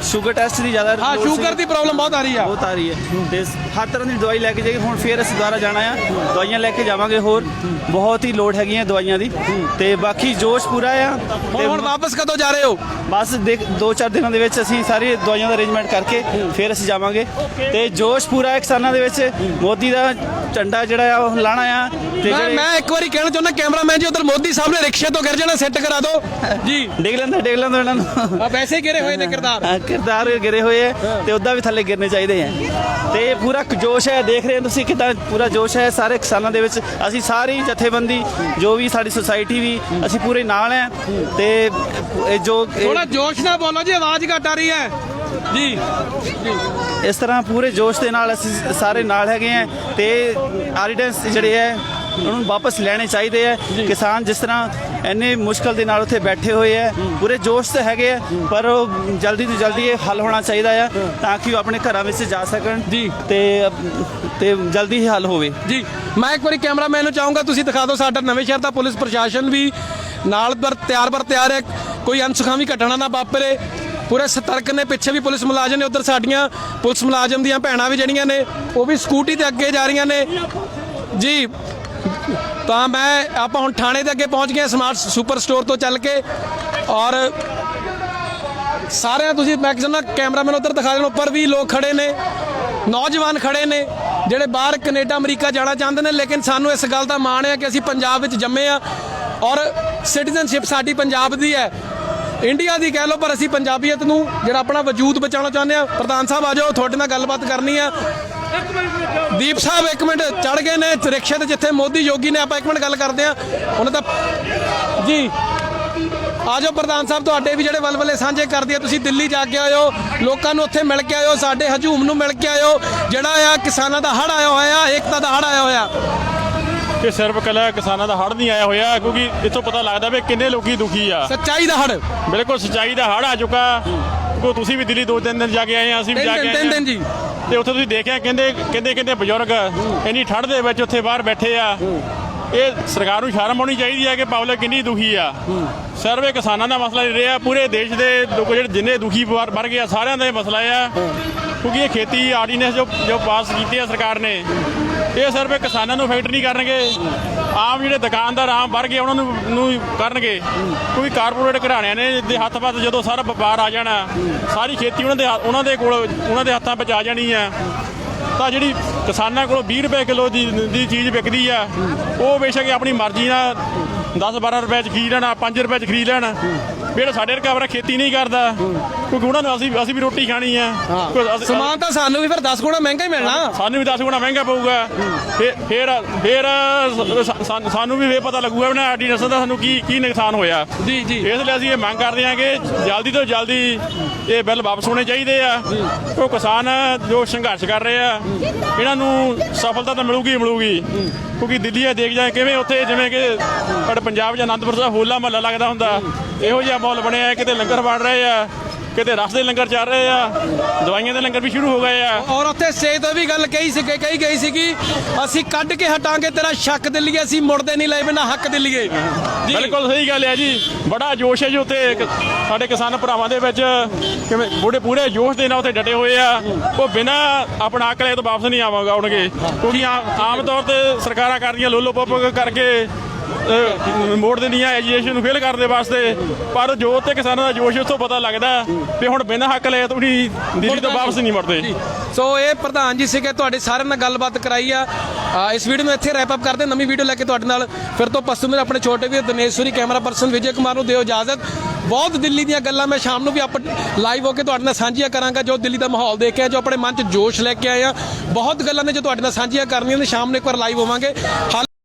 ਸ਼ੂਗਰ ਟੈਸਟ ਦੀ ਜ਼ਿਆਦਾ ਹਾਂ ਲੋੜ ਸੀ। ਸ਼ੂਗਰ ਦੀ ਪ੍ਰੋਬਲਮ ਬਹੁਤ ਆ ਰਹੀ ਆ। ਬਹੁਤ ਆ ਰਹੀ ਹੈ। ਤੇ ਹਰ ਤਰ੍ਹਾਂ ਦੀ ਦਵਾਈ ਲੈ ਕੇ ਜਾਈਏ। ਹੁਣ ਫੇਰ ਅਸੀਂ ਦੁਬਾਰਾ ਜਾਣਾ ਆ। ਦਵਾਈਆਂ ਲੈ ਕੇ ਜਾਵਾਂਗੇ ਹੋਰ। ਬਹੁਤ ਹੀ ਲੋੜ ਹੈਗੀਆਂ ਦਵਾਈਆਂ ਦੀ। ਤੇ ਬਾਕੀ ਜੋਸ਼ ਪੂਰਾ ਆ। ਹੁਣ ਹੁਣ ਵਾਪਸ ਕਦੋਂ ਜਾ ਰਹੇ ਹੋ? ਬਸ ਦੇਖ ਦੋ ਚਾਰ ਦਿਨਾਂ ਦੇ ਵਿੱਚ ਅਸੀਂ ਸਾਰੀ ਦਵਾਈਆਂ ਦਾ ਅਰੇਂਜਮੈਂਟ ਕਰਕੇ ਫਿਰ ਅਸੀਂ ਜਾਵਾਂਗੇ। ਤੇ ਜੋਸ਼ ਪੂਰਾ ਹੈ ਕਿਸਾਨਾਂ ਦੇ ਵਿੱਚ। ਮੋਦੀ ਦਾ ਝੰਡਾ ਜਿਹੜਾ ਆ ਉਹ ਲਾਣਾ ਆ। ਤੇ ਮੈਂ ਜਿਹੜੇ ਮੈਂ ਇੱਕ ਵਾਰੀ ਕਹਿਣਾ ਚਾਹੁੰਦਾ ਕੈਮਰਾਮੈਨ ਜੀ ਉਧਰ ਮੋਦੀ ਸਾਹਿਬ ਨੇ ਰਿਕਸ਼ੇ ਤੋਂ ਗਿਰ ਜਾਣਾ ਸੈੱਟ ਕਰਾ ਦਿਓ। ਜੀ। ਡਿੱਗ ਲੈਂਦਾ ਡਿੱਗ ਲੈਂਦਾ ਇਹਨਾਂ ਨੂੰ। ਆ ਵੈਸੇ ਗਿਰੇ ਹੋਏ ਨੇ ਕਿਰਦਾਰ। ਹਾਂ, ਕਿਰਦਾਰ ਗਿਰੇ ਹੋਏ ਆ ਤੇ ਉਦਾਂ ਵੀ ਥੱਲੇ ਗਿਰਨੇ ਚਾਹੀਦੇ ਆ। ਤੇ ਇਹ ਪੂਰਾ ਜੋਸ਼ ਹੈ ਦੇਖ ਰਹੇ ਹੋ ਤੁਸੀਂ ਕਿਦਾਂ ਪੂਰਾ ਜੋਸ਼ ਹੈ ਸਾਰੇ ਕਿਸਾਨਾਂ ਦੇ ਵਿੱਚ। ਅਸੀਂ ਸਾਰੀ ਜਥੇਬੰਦੀ ਜੋ ਵੀ ਸਾਡੀ ਸੁਸਾਇਟੀ ਵੀ ਅਸੀਂ ਪੂਰੇ ਨਾਲ ਆ। ਤੇ ਇਹ ਜੋ ਥੋੜਾ ਜੋਸ਼ ਨਾਲ ਬੋਲੋ ਜੀ ਆਵਾਜ਼ ਘੱਟ ਆ ਰਹੀ ਹੈ। ਜੀ। ਇਸ ਤਰ੍ਹਾਂ ਪੂਰੇ ਜੋਸ਼ ਦੇ ਨਾਲ ਅਸੀਂ ਸਾਰੇ ਨਾਲ ਹੈਗੇ ਆ। ਤੇ ਆਰੀਡੈਂਸ ਜਿਹੜੇ ਹੈ ਉਹਨੂੰ ਵਾਪਸ ਲੈਣੇ ਚਾਹੀਦੇ ਆ। ਕਿਸਾਨ ਜਿਸ ਤਰ੍ਹਾਂ ਇੰਨੇ ਮੁਸ਼ਕਲ ਦੇ ਨਾਲ ਉੱਥੇ ਬੈਠੇ ਹੋਏ ਆ ਪੂਰੇ ਜੋਸ਼ ਤੇ ਹੈਗੇ ਆ ਪਰ ਉਹ ਜਲਦੀ ਤੋਂ ਜਲਦੀ ਇਹ ਹੱਲ ਹੋਣਾ ਚਾਹੀਦਾ ਆ ਤਾਂ ਕਿ ਉਹ ਆਪਣੇ ਘਰਾਂ ਵਿੱਚ ਜਾ ਸਕਣ ਜੀ। ਤੇ ਤੇ ਜਲਦੀ ਹੀ ਹੱਲ ਹੋਵੇ। ਜੀ ਮੈਂ ਇੱਕ ਵਾਰੀ ਕੈਮਰਾਮੈਨ ਨੂੰ ਚਾਹੂੰਗਾ ਤੁਸੀਂ ਦਿਖਾ ਦਿਓ ਸਾਡਾ ਨਵੇਂ ਸ਼ਹਿਰ ਦਾ ਪੁਲਿਸ ਪ੍ਰਸ਼ਾਸਨ ਵੀ ਨਾਲ ਪਰ ਤਿਆਰ ਬਰ ਤਿਆਰ ਹੈ। ਕੋਈ ਅਨਸੁਖਾਵੀ ਘਟਨਾ ਨਾ ਵਾਪਰੇ। ਪੂਰੇ ਸਤਰਕ ਨੇ ਪਿੱਛੇ ਵੀ ਪੁਲਿਸ ਮੁਲਾਜ਼ਮ ਨੇ ਉਧਰ ਸਾਡੀਆਂ ਪੁਲਿਸ ਮੁਲਾਜ਼ਮ ਦੀਆਂ ਭੈਣਾਂ ਵੀ ਜਿਹੜੀਆਂ ਨੇ ਉਹ ਵੀ ਸਕੂਟੀ ਤੇ ਅੱਗੇ ਜਾ ਰਹੀਆਂ ਨੇ। ਜੀ ਤਾਂ ਮੈਂ ਆਪਾਂ ਹੁਣ ਥਾਣੇ ਦੇ ਅੱਗੇ ਪਹੁੰਚ ਗਏ ਹਾਂ ਸਮਾਰਟ ਸੁਪਰ ਸਟੋਰ ਤੋਂ ਚੱਲ ਕੇ ਔਰ ਸਾਰਿਆਂ ਤੁਸੀਂ ਮੈਂ ਕਹਿੰਦਾ ਕੈਮਰਾਮੈਨ ਉਧਰ ਦਿਖਾ ਦੇਣ, ਉੱਪਰ ਵੀ ਲੋਕ ਖੜੇ ਨੇ, ਨੌਜਵਾਨ ਖੜੇ ਨੇ, ਜਿਹੜੇ ਬਾਹਰ ਕੈਨੇਡਾ, ਅਮਰੀਕਾ ਜਾਣਾ ਚਾਹੁੰਦੇ ਨੇ, ਲੇਕਿਨ ਸਾਨੂੰ ਇਸ ਗੱਲ ਦਾ ਮਾਣ ਹੈ ਕਿ ਅਸੀਂ ਪੰਜਾਬ ਵਿੱਚ ਜੰਮੇ ਆ ਔਰ ਸਿਟੀਜ਼ਨਸ਼ਿਪ ਸਾਡੀ ਪੰਜਾਬ ਦੀ ਹੈ। ਇੰਡੀਆ ਦੀ ਕਹਿ ਲਓ, ਪਰ ਅਸੀਂ ਪੰਜਾਬੀਅਤ ਨੂੰ, ਜਿਹੜਾ ਆਪਣਾ ਵਜੂਦ ਬਚਾਉਣਾ ਚਾਹੁੰਦੇ ਆ ਪ੍ਰਧਾਨ ਸਾਹਿਬ ਆ ਜਾਓ, ਤੁਹਾਡੇ ਨਾਲ ਗੱਲਬਾਤ ਕਰਨੀ ਆ ਦੀਪ ਸਾਹਿਬ ਇੱਕ ਮਿੰਟ ਚੜ ਗਏ ਨੇ ਰਿਕਸ਼ੇ ਤੇ ਜਿੱਥੇ ਮੋਦੀ ਯੋਗੀ ਨੇ ਆਪਾਂ ਇੱਕ ਮਿੰਟ ਗੱਲ ਕਰਦੇ ਆ ਉਹਨਾਂ ਦਾ ਜੀ ਆ ਜਾਓ ਪ੍ਰਧਾਨ ਸਾਹਿਬ ਤੁਹਾਡੇ ਵੀ ਜਿਹੜੇ ਵਲਵਲੇ ਸਾਂਝੇ ਕਰਦੇ ਆ ਤੁਸੀਂ ਦਿੱਲੀ ਜਾ ਕੇ ਆਇਓ ਲੋਕਾਂ ਨੂੰ ਉੱਥੇ ਮਿਲ ਕੇ ਆਇਓ ਸਾਡੇ ਹਜੂਮ ਨੂੰ ਮਿਲ ਕੇ ਆਇਓ ਜਿਹੜਾ ਆ ਕਿਸਾਨਾਂ ਦਾ ਹੜ ਆਇਆ ਹੋਇਆ ਏਕਤਾ ਦਾ ਹੜ ਆਇਆ ਹੋਇਆ। ਕਿ ਸਿਰਫ ਕੱਲਾ ਕਿਸਾਨਾਂ ਦਾ ਹੜ ਨਹੀਂ ਆਇਆ ਹੋਇਆ ਕਿਉਂਕਿ ਇੱਥੋਂ ਪਤਾ ਲੱਗਦਾ ਵੀ ਕਿੰਨੇ ਲੋਕੀ ਦੁਖੀ ਆ। ਸੱਚਾਈ ਦਾ ਹੜ ਬਿਲਕੁਲ ਸੱਚਾਈ ਦਾ ਹੜ ਆ ਚੁੱਕਾ। ਕਿਉਂਕਿ ਤੁਸੀਂ ਵੀ ਦਿੱਲੀ ਦੋ ਤਿੰਨ ਦਿਨ ਜਾ ਕੇ ਆਏ ਆ ਅਸੀਂ ਵੀ ਜਾ ਕੇ ਆਏ ਤਿੰਨ ਦਿਨ ਜੀ। ਤੇ ਉੱਥੇ ਤੁਸੀਂ ਦੇਖਿਆ ਕਹਿੰਦੇ ਕਹਿੰਦੇ ਕਹਿੰਦੇ ਬਜ਼ੁਰਗ ਇੰਨੀ ਠੰਡ ਦੇ ਵਿੱਚ ਉੱਥੇ ਬਾਹਰ ਬੈਠੇ ਆ। ਇਹ ਸਰਕਾਰ ਨੂੰ ਸ਼ਰਮ ਆਉਣੀ ਚਾਹੀਦੀ ਹੈ ਕਿ ਪਬਲਿਕ ਕਿੰਨੀ ਦੁਖੀ ਆ। ਸਰਵੇ ਕਿਸਾਨਾਂ ਦਾ ਮਸਲਾ ਨਹੀਂ ਰਿਹਾ, ਪੂਰੇ ਦੇਸ਼ ਦੇ ਲੋਕ ਜਿਹੜੇ ਜਿੰਨੇ ਦੁਖੀ ਵਰ ਆ, ਸਾਰਿਆਂ ਦਾ ਇਹ ਮਸਲਾ ਆ। ਕਿਉਂਕਿ ਇਹ ਖੇਤੀ ਆਰਡੀਨੈਂਸ ਜੋ ਜੋ ਪਾਸ ਕੀਤੇ ਆ ਸਰਕਾਰ ਨੇ, ਇਹ ਸਰਵੇ ਕਿਸਾਨਾਂ ਨੂੰ ਇਫੈਕਟ ਨਹੀਂ ਕਰਨਗੇ। ਆਮ ਜਿਹੜੇ ਦੁਕਾਨਦਾਰ, ਆਮ ਵਰਗੇ ਉਹਨਾਂ ਨੂੰ ਨੂੰ ਕਰਨਗੇ। ਕਿਉਂਕਿ ਕਾਰਪੋਰੇਟ ਘਰਾਣਿਆਂ ਨੇ ਦੇ ਹੱਥ ਵੱਸ ਜਦੋਂ ਸਾਰਾ ਵਪਾਰ ਆ ਜਾਣਾ, ਸਾਰੀ ਖੇਤੀ ਉਹਨਾਂ ਦੇ ਉਹਨਾਂ ਦੇ ਕੋਲ ਉਹਨਾਂ ਦੇ ਹੱਥਾਂ ਵਿੱਚ ਆ ਜਾਣੀ ਆ। ਤਾਂ ਜਿਹੜੀ ਕਿਸਾਨਾਂ ਕੋਲ 20 ਰੁਪਏ ਕਿਲੋ ਦੀ ਦੀ ਚੀਜ਼ ਵਿਕਦੀ ਆ, ਉਹ ਬੇਸ਼ੱਕ ਆਪਣੀ ਮਰਜ਼ੀ ਨਾਲ 10 12 ਰੁਪਏ ਚ ਖਰੀਦ ਲੈਣਾ 5 ਰੁਪਏ ਚ ਖਰੀਦ ਲੈਣ। ਜਿਹੜਾ ਸਾਡੇ ਵਰਗਾ ਵਰਾ ਖੇਤੀ ਨਹੀਂ ਕਰਦਾ। ਕਿਉਂਕਿ ਉਹਨਾਂ ਨੂੰ ਅਸੀਂ ਅਸੀਂ ਵੀ ਰੋਟੀ ਖਾਣੀ ਆ। ਅਸੀਂ- ਸਮਾਨ ਤਾਂ ਸਾਨੂੰ ਵੀ ਫਿਰ 10 ਗੁਣਾ ਮਹਿੰਗਾ ਹੀ ਮਿਲਣਾ। ਸਾਨੂੰ ਵੀ 10 ਗੁਣਾ ਮਹਿੰਗਾ ਪਊਗਾ। ਫਿਰ ਫਿਰ ਫਿਰ ਸਾ- ਸਾ- ਸਾਨੂੰ ਵੀ ਇਹ ਪਤਾ ਲੱਗੂਗਾ ਵੀ ਨਾ ਆਰਡੀ ਨਸਲ ਦਾ ਸਾਨੂੰ ਕੀ ਕੀ ਨੁਕਸਾਨ ਹੋਇਆ। ਜੀ ਜੀ। ਇਸ ਲਈ ਅਸੀਂ ਇਹ ਮੰਗ ਕਰਦੇ ਹਾਂ ਕਿ ਜਲਦੀ ਤੋਂ ਜਲਦੀ ਇਹ ਬਿੱਲ ਵਾਪਸ ਹੋਣੇ ਚਾਹੀਦੇ ਆ। ਕਿਉਂ ਕਿਸਾਨ ਜੋ ਸੰਘਰਸ਼ ਕਰ ਰਹੇ ਆ, ਇਹਨਾਂ ਨੂੰ ਸਫਲਤਾ ਤਾਂ ਮਿਲੂਗੀ ਹੀ ਮਿਲੂਗੀ। ਕਿਉਂਕਿ ਦਿੱਲੀ ਆ, ਦੇਖ ਜਾਏ ਕਿਵੇਂ ਉੱਥੇ ਜਿਵੇਂ ਕਿ ਸਾਡੇ ਪੰਜਾਬ 'ਚ ਅਨੰਦਪੁਰ ਸਾਹਿਬ ਹੋਲਾ ਮਹੱਲਾ ਲੱਗਦਾ ਹੁੰਦਾ। ਇਹੋ ਜਿਹਾ ਮਾਹੌਲ ਬਣਿਆ ਕਿਤੇ ਲੰਗਰ ਵੜ ਰਹੇ ਆ। ਕਿਤੇ ਰਸ ਦੇ ਲੰਗਰ ਚੱਲ ਰਹੇ ਆ ਦਵਾਈਆਂ ਦੇ ਲੰਗਰ ਵੀ ਸ਼ੁਰੂ ਹੋ ਗਏ ਆ। ਔਰ ਉੱਥੇ ਸਟੇਜ ਤੋਂ ਵੀ ਗੱਲ ਕਹੀ ਸੀ ਕਹੀ ਗਈ ਸੀਗੀ ਅਸੀਂ ਕੱਢ ਕੇ ਹਟਾਂਗੇ ਤੇਰਾ ਸ਼ੱਕ ਦਿੱਲੀਏ ਅਸੀਂ ਮੁੜਦੇ ਨਹੀਂ ਲੈ ਬਿਨਾ ਹੱਕ ਦਿੱਲੀਏ ਬਿਲਕੁਲ ਸਹੀ ਗੱਲ ਹੈ ਜੀ। ਬੜਾ ਜੋਸ਼ ਹੈ ਜੀ ਉੱਥੇ ਸਾਡੇ ਕਿਸਾਨ ਭਰਾਵਾਂ ਦੇ ਵਿੱਚ ਕਿਵੇਂ ਬੁੜੇ ਪੂਰੇ ਜੋਸ਼ ਦੇ ਨਾਲ ਉੱਥੇ ਡਟੇ ਹੋਏ ਆ। ਉਹ ਬਿਨਾ ਆਪਣਾ ਅਕਲੇ ਤੋਂ ਵਾਪਸ ਨਹੀਂ ਆਵਾਂਗਾ ਆਉਣਗੇ। ਕਿਉਂਕਿ ਆਮ ਤੌਰ ਤੇ ਸਰਕਾਰਾਂ ਕਰਦੀਆਂ ਲੋਲੋ ਪੋਪ ਕਰਕੇ ਮੋੜ ਦਿੰਦੀਆਂ ਐਜੂਕੇਸ਼ਨ ਨੂੰ ਫੇਲ ਕਰਨ ਦੇ ਵਾਸਤੇ। ਪਰ ਜੋ ਤੇ ਕਿਸਾਨਾਂ ਦਾ ਜੋਸ਼ ਉੱਥੋਂ ਪਤਾ ਲੱਗਦਾ ਵੀ ਹੁਣ ਬਿਨਾ ਹੱਕ ਲਏ ਤੋਂ ਵੀ ਦਿੱਲੀ ਤੋਂ ਵਾਪਸ ਨਹੀਂ ਮੁੜਦੇ। ਸੋ ਇਹ ਪ੍ਰਧਾਨ ਜੀ ਸੀਗੇ ਤੁਹਾਡੇ ਸਾਰਿਆਂ ਨਾਲ ਗੱਲਬਾਤ ਕਰਾਈ ਆ। ਇਸ ਵੀਡੀਓ ਨੂੰ ਇੱਥੇ ਰੈਪ ਅਪ ਕਰਦੇ। ਨਵੀਂ ਵੀਡੀਓ ਲੈ ਕੇ ਤੁਹਾਡੇ ਨਾਲ ਫਿਰ ਤੋਂ ਪਸ਼ੂ ਮੇਰੇ ਆਪਣੇ ਛੋਟੇ ਵੀਰ ਦਿਨੇਸ਼ਵਰੀ ਕੈਮਰਾ ਪਰਸਨ ਵਿਜੇ ਕੁਮਾਰ ਨੂੰ ਦਿਓ ਇਜਾਜ਼ਤ। ਬਹੁਤ ਦਿੱਲੀ ਦੀਆਂ ਗੱਲਾਂ ਮੈਂ ਸ਼ਾਮ ਨੂੰ ਵੀ ਆਪ ਲਾਈਵ ਹੋ ਕੇ ਤੁਹਾਡੇ ਨਾਲ ਸਾਂਝੀਆਂ ਕਰਾਂਗਾ ਜੋ ਦਿੱਲੀ ਦਾ ਮਾਹੌਲ ਦੇਖਿਆ ਜੋ ਆਪਣੇ ਮਨ 'ਚ ਜੋਸ਼ ਲੈ ਕੇ ਆਏ ਆ। ਬਹੁਤ ਗੱਲਾਂ ਨੇ ਜੋ ਤੁਹਾਡੇ ਨਾਲ ਸਾਂਝੀਆਂ ਕਰਨੀਆਂ ਨੇ ਸ਼ਾਮ ਨੂੰ ਇੱਕ ਵਾਰ ਲਾਈਵ ਹੋਵਾਂਗੇ।